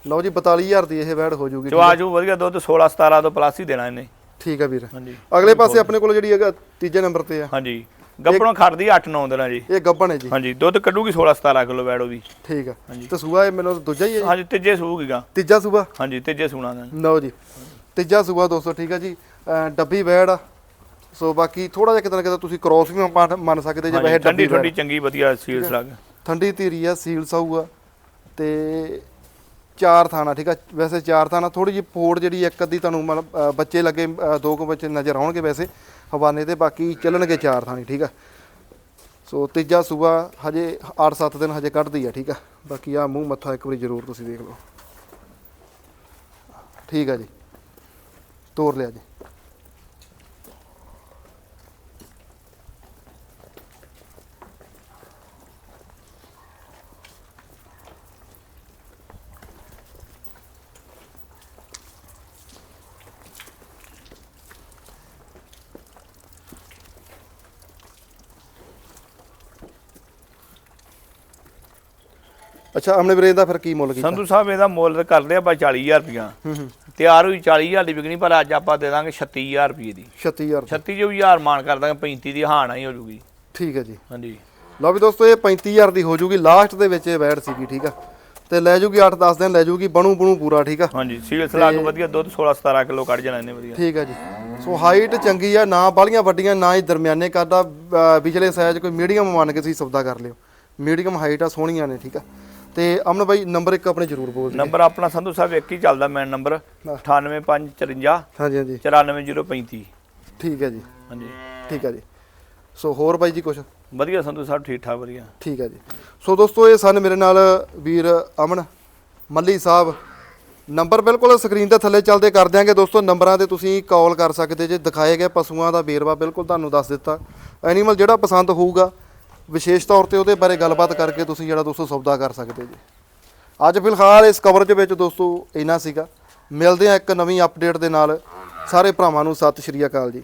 ਲਓ ਜੀ 42000 ਦੀ ਇਹ ਵੈੜ ਹੋ ਜੂਗੀ ਚਵਾ ਜੂ ਵਧੀਆ ਦੁੱਧ 16 17 ਤੋਂ ਪਲੱਸ ਹੀ ਦੇਣਾ ਇਹਨੇ। ਠੀਕ ਆ ਵੀਰ। ਹਾਂਜੀ। ਅਗਲੇ ਪਾਸੇ ਆਪਣੇ ਕੋਲ ਜਿਹੜੀ ਹੈਗਾ ਤੀਜੇ ਨੰਬਰ ਤੇ ਆ। ਹਾਂਜੀ। ਗੱਪਣੋਂ ਖੜਦੀ 8-9 ਦਿਨਾਂ ਜੀ। ਇਹ ਗੱਬਣ ਹੈ ਜੀ। ਹਾਂਜੀ ਦੁੱਧ ਕੱਢੂਗੀ 16 17 ਕਿਲੋ ਬੈੜ ਉਹਦੀ ਠੀਕ ਆ ਤੇ ਸੂਆ ਇਹ ਮੈਨੂੰ ਦੂਜਾ ਹੀ ਹੈ? ਹਾਂਜੀ ਤੀਜੇ ਸੂਗੀਗਾ ਤੀਜਾ ਸੂਆ? ਹਾਂਜੀ ਤੀਜੇ ਸੂਣਾ ਦਾ। ਲਓ ਜੀ। ਤੀਜਾ ਸੂਆ ਦੋਸਤੋ ਠੀਕ ਆ ਜੀ। ਡੱਬੀ ਵੈੜ ਆ। ਸੋ ਬਾਕੀ ਥੋੜਾ ਜਿਹਾ ਕਿਤੇ ਕਿਤੇ ਤੁਸੀਂ ਕ੍ਰੋਸ ਵੀ ਮੰਨ ਸਕਦੇ ਜੇ ਵੈਸੇ ਠੰਡੀ ਵੈੜ। ਠੰਡੀ ਚੰਗੀ ਵਧੀਆ ਸੀਲਸ ਲੱਗ। ਠੰਡੀ ਧੀਰੀ ਆ ਸੀਲ ਸਾਊ ਆ ਤੇ ਚਾਰ ਥਾਣਾ, ਠੀਕ ਆ? ਵੈਸੇ ਚਾਰ ਥਾਣਾ ਥੋੜੀ ਜਿਹੀ ਫੋੜ ਜਿਹੜੀ ਇੱਕ ਅੱਧੀ ਤੁਹਾਨੂੰ ਮਤਲਬ ਬੱਚੇ ਲੱਗੇ ਦੋ ਕੁ ਬੱਚੇ ਨਜ਼ਰ ਆਉਣਗੇ ਵੈਸੇ, ਹਵਾਨੇ ਤੇ, ਬਾਕੀ ਚੱਲਣਗੇ ਚਾਰ ਥਾਣੀ, ਠੀਕ ਆ? ਸੋ ਤੀਜਾ ਸੂਬਾ ਹਜੇ 8-7 ਦਿਨ ਹਜੇ ਕੱਢਦੀ ਆ, ਠੀਕ ਆ? ਬਾਕੀ ਆ ਮੂੰਹ ਮੱਥਾ ਇੱਕ ਵਾਰੀ ਜ਼ਰੂਰ ਤੁਸੀਂ ਦੇਖ ਲਓ। ਠੀਕ ਆ ਜੀ। ਤੋਰ ਲਿਆ ਜੀ। ਅੱਛਾ ਅਮਨੇ ਵੀਰੇ ਦਾ ਫਿਰ ਕੀ ਮੁੱਲ ਕੀਤਾ? ਸੰਧੂ ਸਾਹਿਬ ਇਹਦਾ ਮੁੱਲ ਕਰਦੇ ਆਪਾਂ 40000 ਰੁਪਇਆ ਹੂੰ ਹੂੰ। ਤਿਆਰ ਹੋਈ 40000 ਦੀ ਵਿਕਣੀ ਪਰ ਅੱਜ ਆਪਾਂ ਦੇ ਦਾਂਗੇ 36000 ਰੁਪਏ ਦੀ। 36000 36 ਜੋ ਵੀ ਹਜ਼ਾਰ ਮਾਨ ਕਰ ਦਾਂਗੇ 35 ਦੀ ਹਾਨ ਆਈ ਹੋ ਜੂਗੀ। ਠੀਕ ਹੈ ਜੀ। ਹਾਂਜੀ। ਲਓ ਵੀ ਦੋਸਤੋ ਇਹ 35000 ਦੀ ਹੋ ਜੂਗੀ ਲਾਸਟ ਦੇ ਵਿੱਚ ਇਹ ਵੈਟ ਸੀਗੀ ਠੀਕ ਆ। ਤੇ ਲੈ ਜੂਗੀ 8-10 ਦਿਨ ਲੈ ਜੂਗੀ ਬਣੂ ਬਣੂ ਪੂਰਾ ਠੀਕ ਆ। ਹਾਂਜੀ ਸੀਲਸ ਲੱਗ ਵਧੀਆ ਦੁੱਧ 16 17 ਕਿਲੋ ਕੱਢ ਜਾਣਾ ਇਹਨੇ ਵਧੀਆ। ਠੀਕ ਆ ਜੀ। ਸੋ ਹਾਈਟ ਚੰਗੀ ਆ ਨਾ ਬਾਲੀਆਂ ਵੱਡੀਆਂ ਨਾ ਹੀ ਦਰਮਿਆਨੇ ਕਰਦਾ ਵਿਚਲੇ ਸਾਈਜ਼ ਕੋਈ ਮੀਡੀਅਮ ਮੰਨ ਕੇ ਤੁਸੀਂ ਸੌਦਾ ਕਰ ਲਿਓ। ਮੀਡੀਅਮ ਹਾਈਟ ਆ ਸੋਹਣੀਆਂ ਨੇ ਠੀਕ ਆ। ਤੇ ਅਮਨ ਬਾਈ ਨੰਬਰ ਇੱਕ ਆਪਣੇ ਜ਼ਰੂਰ ਬੋਲ ਦਿਓ। ਨੰਬਰ ਆਪਣਾ ਸੰਧੂ ਸਾਹਿਬ ਇੱਕ ਹੀ ਚੱਲਦਾ ਮੈਨ ਨੰਬਰ 98554 ਹਾਂਜੀ ਹਾਂਜੀ। 94035 ਠੀਕ ਹੈ ਜੀ। ਹਾਂਜੀ। ਠੀਕ ਆ ਜੀ। ਸੋ ਹੋਰ ਬਾਈ ਜੀ ਕੁਛ? ਵਧੀਆ ਸੰਧੂ ਸਾਹਿਬ ਠੀਕ ਠਾਕ ਵਧੀਆ। ਠੀਕ ਹੈ ਜੀ। ਸੋ ਦੋਸਤੋ ਇਹ ਸਨ ਮੇਰੇ ਨਾਲ ਵੀਰ ਅਮਨ ਮੱਲੀ ਸਾਹਿਬ। ਨੰਬਰ ਬਿਲਕੁਲ ਸਕਰੀਨ ਦੇ ਥੱਲੇ ਚੱਲਦੇ ਕਰ ਦਿਆਂਗੇ ਦੋਸਤੋ ਨੰਬਰਾਂ ਤੇ ਤੁਸੀਂ ਕਾਲ ਕਰ ਸਕਦੇ ਜੇ ਦਿਖਾਏ ਗਏ ਪਸ਼ੂਆਂ ਦਾ ਵੇਰਵਾ ਬਿਲਕੁਲ ਤੁਹਾਨੂੰ ਦੱਸ ਦਿੱਤਾ। ਐਨੀਮਲ ਜਿਹੜਾ ਪਸੰਦ ਹੋਊਗਾ ਵਿਸ਼ੇਸ਼ ਤੌਰ ਤੇ ਉਹਦੇ ਬਾਰੇ ਗੱਲਬਾਤ ਕਰਕੇ ਤੁਸੀਂ ਜਿਹੜਾ ਦੋਸਤੋ ਸੌਦਾ ਕਰ ਸਕਦੇ ਜੀ। ਅੱਜ ਫਿਲਹਾਲ ਇਸ ਕਵਰ ਦੇ ਵਿੱਚ ਦੋਸਤੋ ਇੰਨਾ ਸੀਗਾ। ਮਿਲਦੇ ਆ ਇੱਕ ਨਵੀਂ ਅਪਡੇਟ ਦੇ ਨਾਲ। ਸਾਰੇ ਭਰਾਵਾਂ ਨੂੰ ਸਤਿ ਸ਼੍ਰੀ ਅਕਾਲ ਜੀ।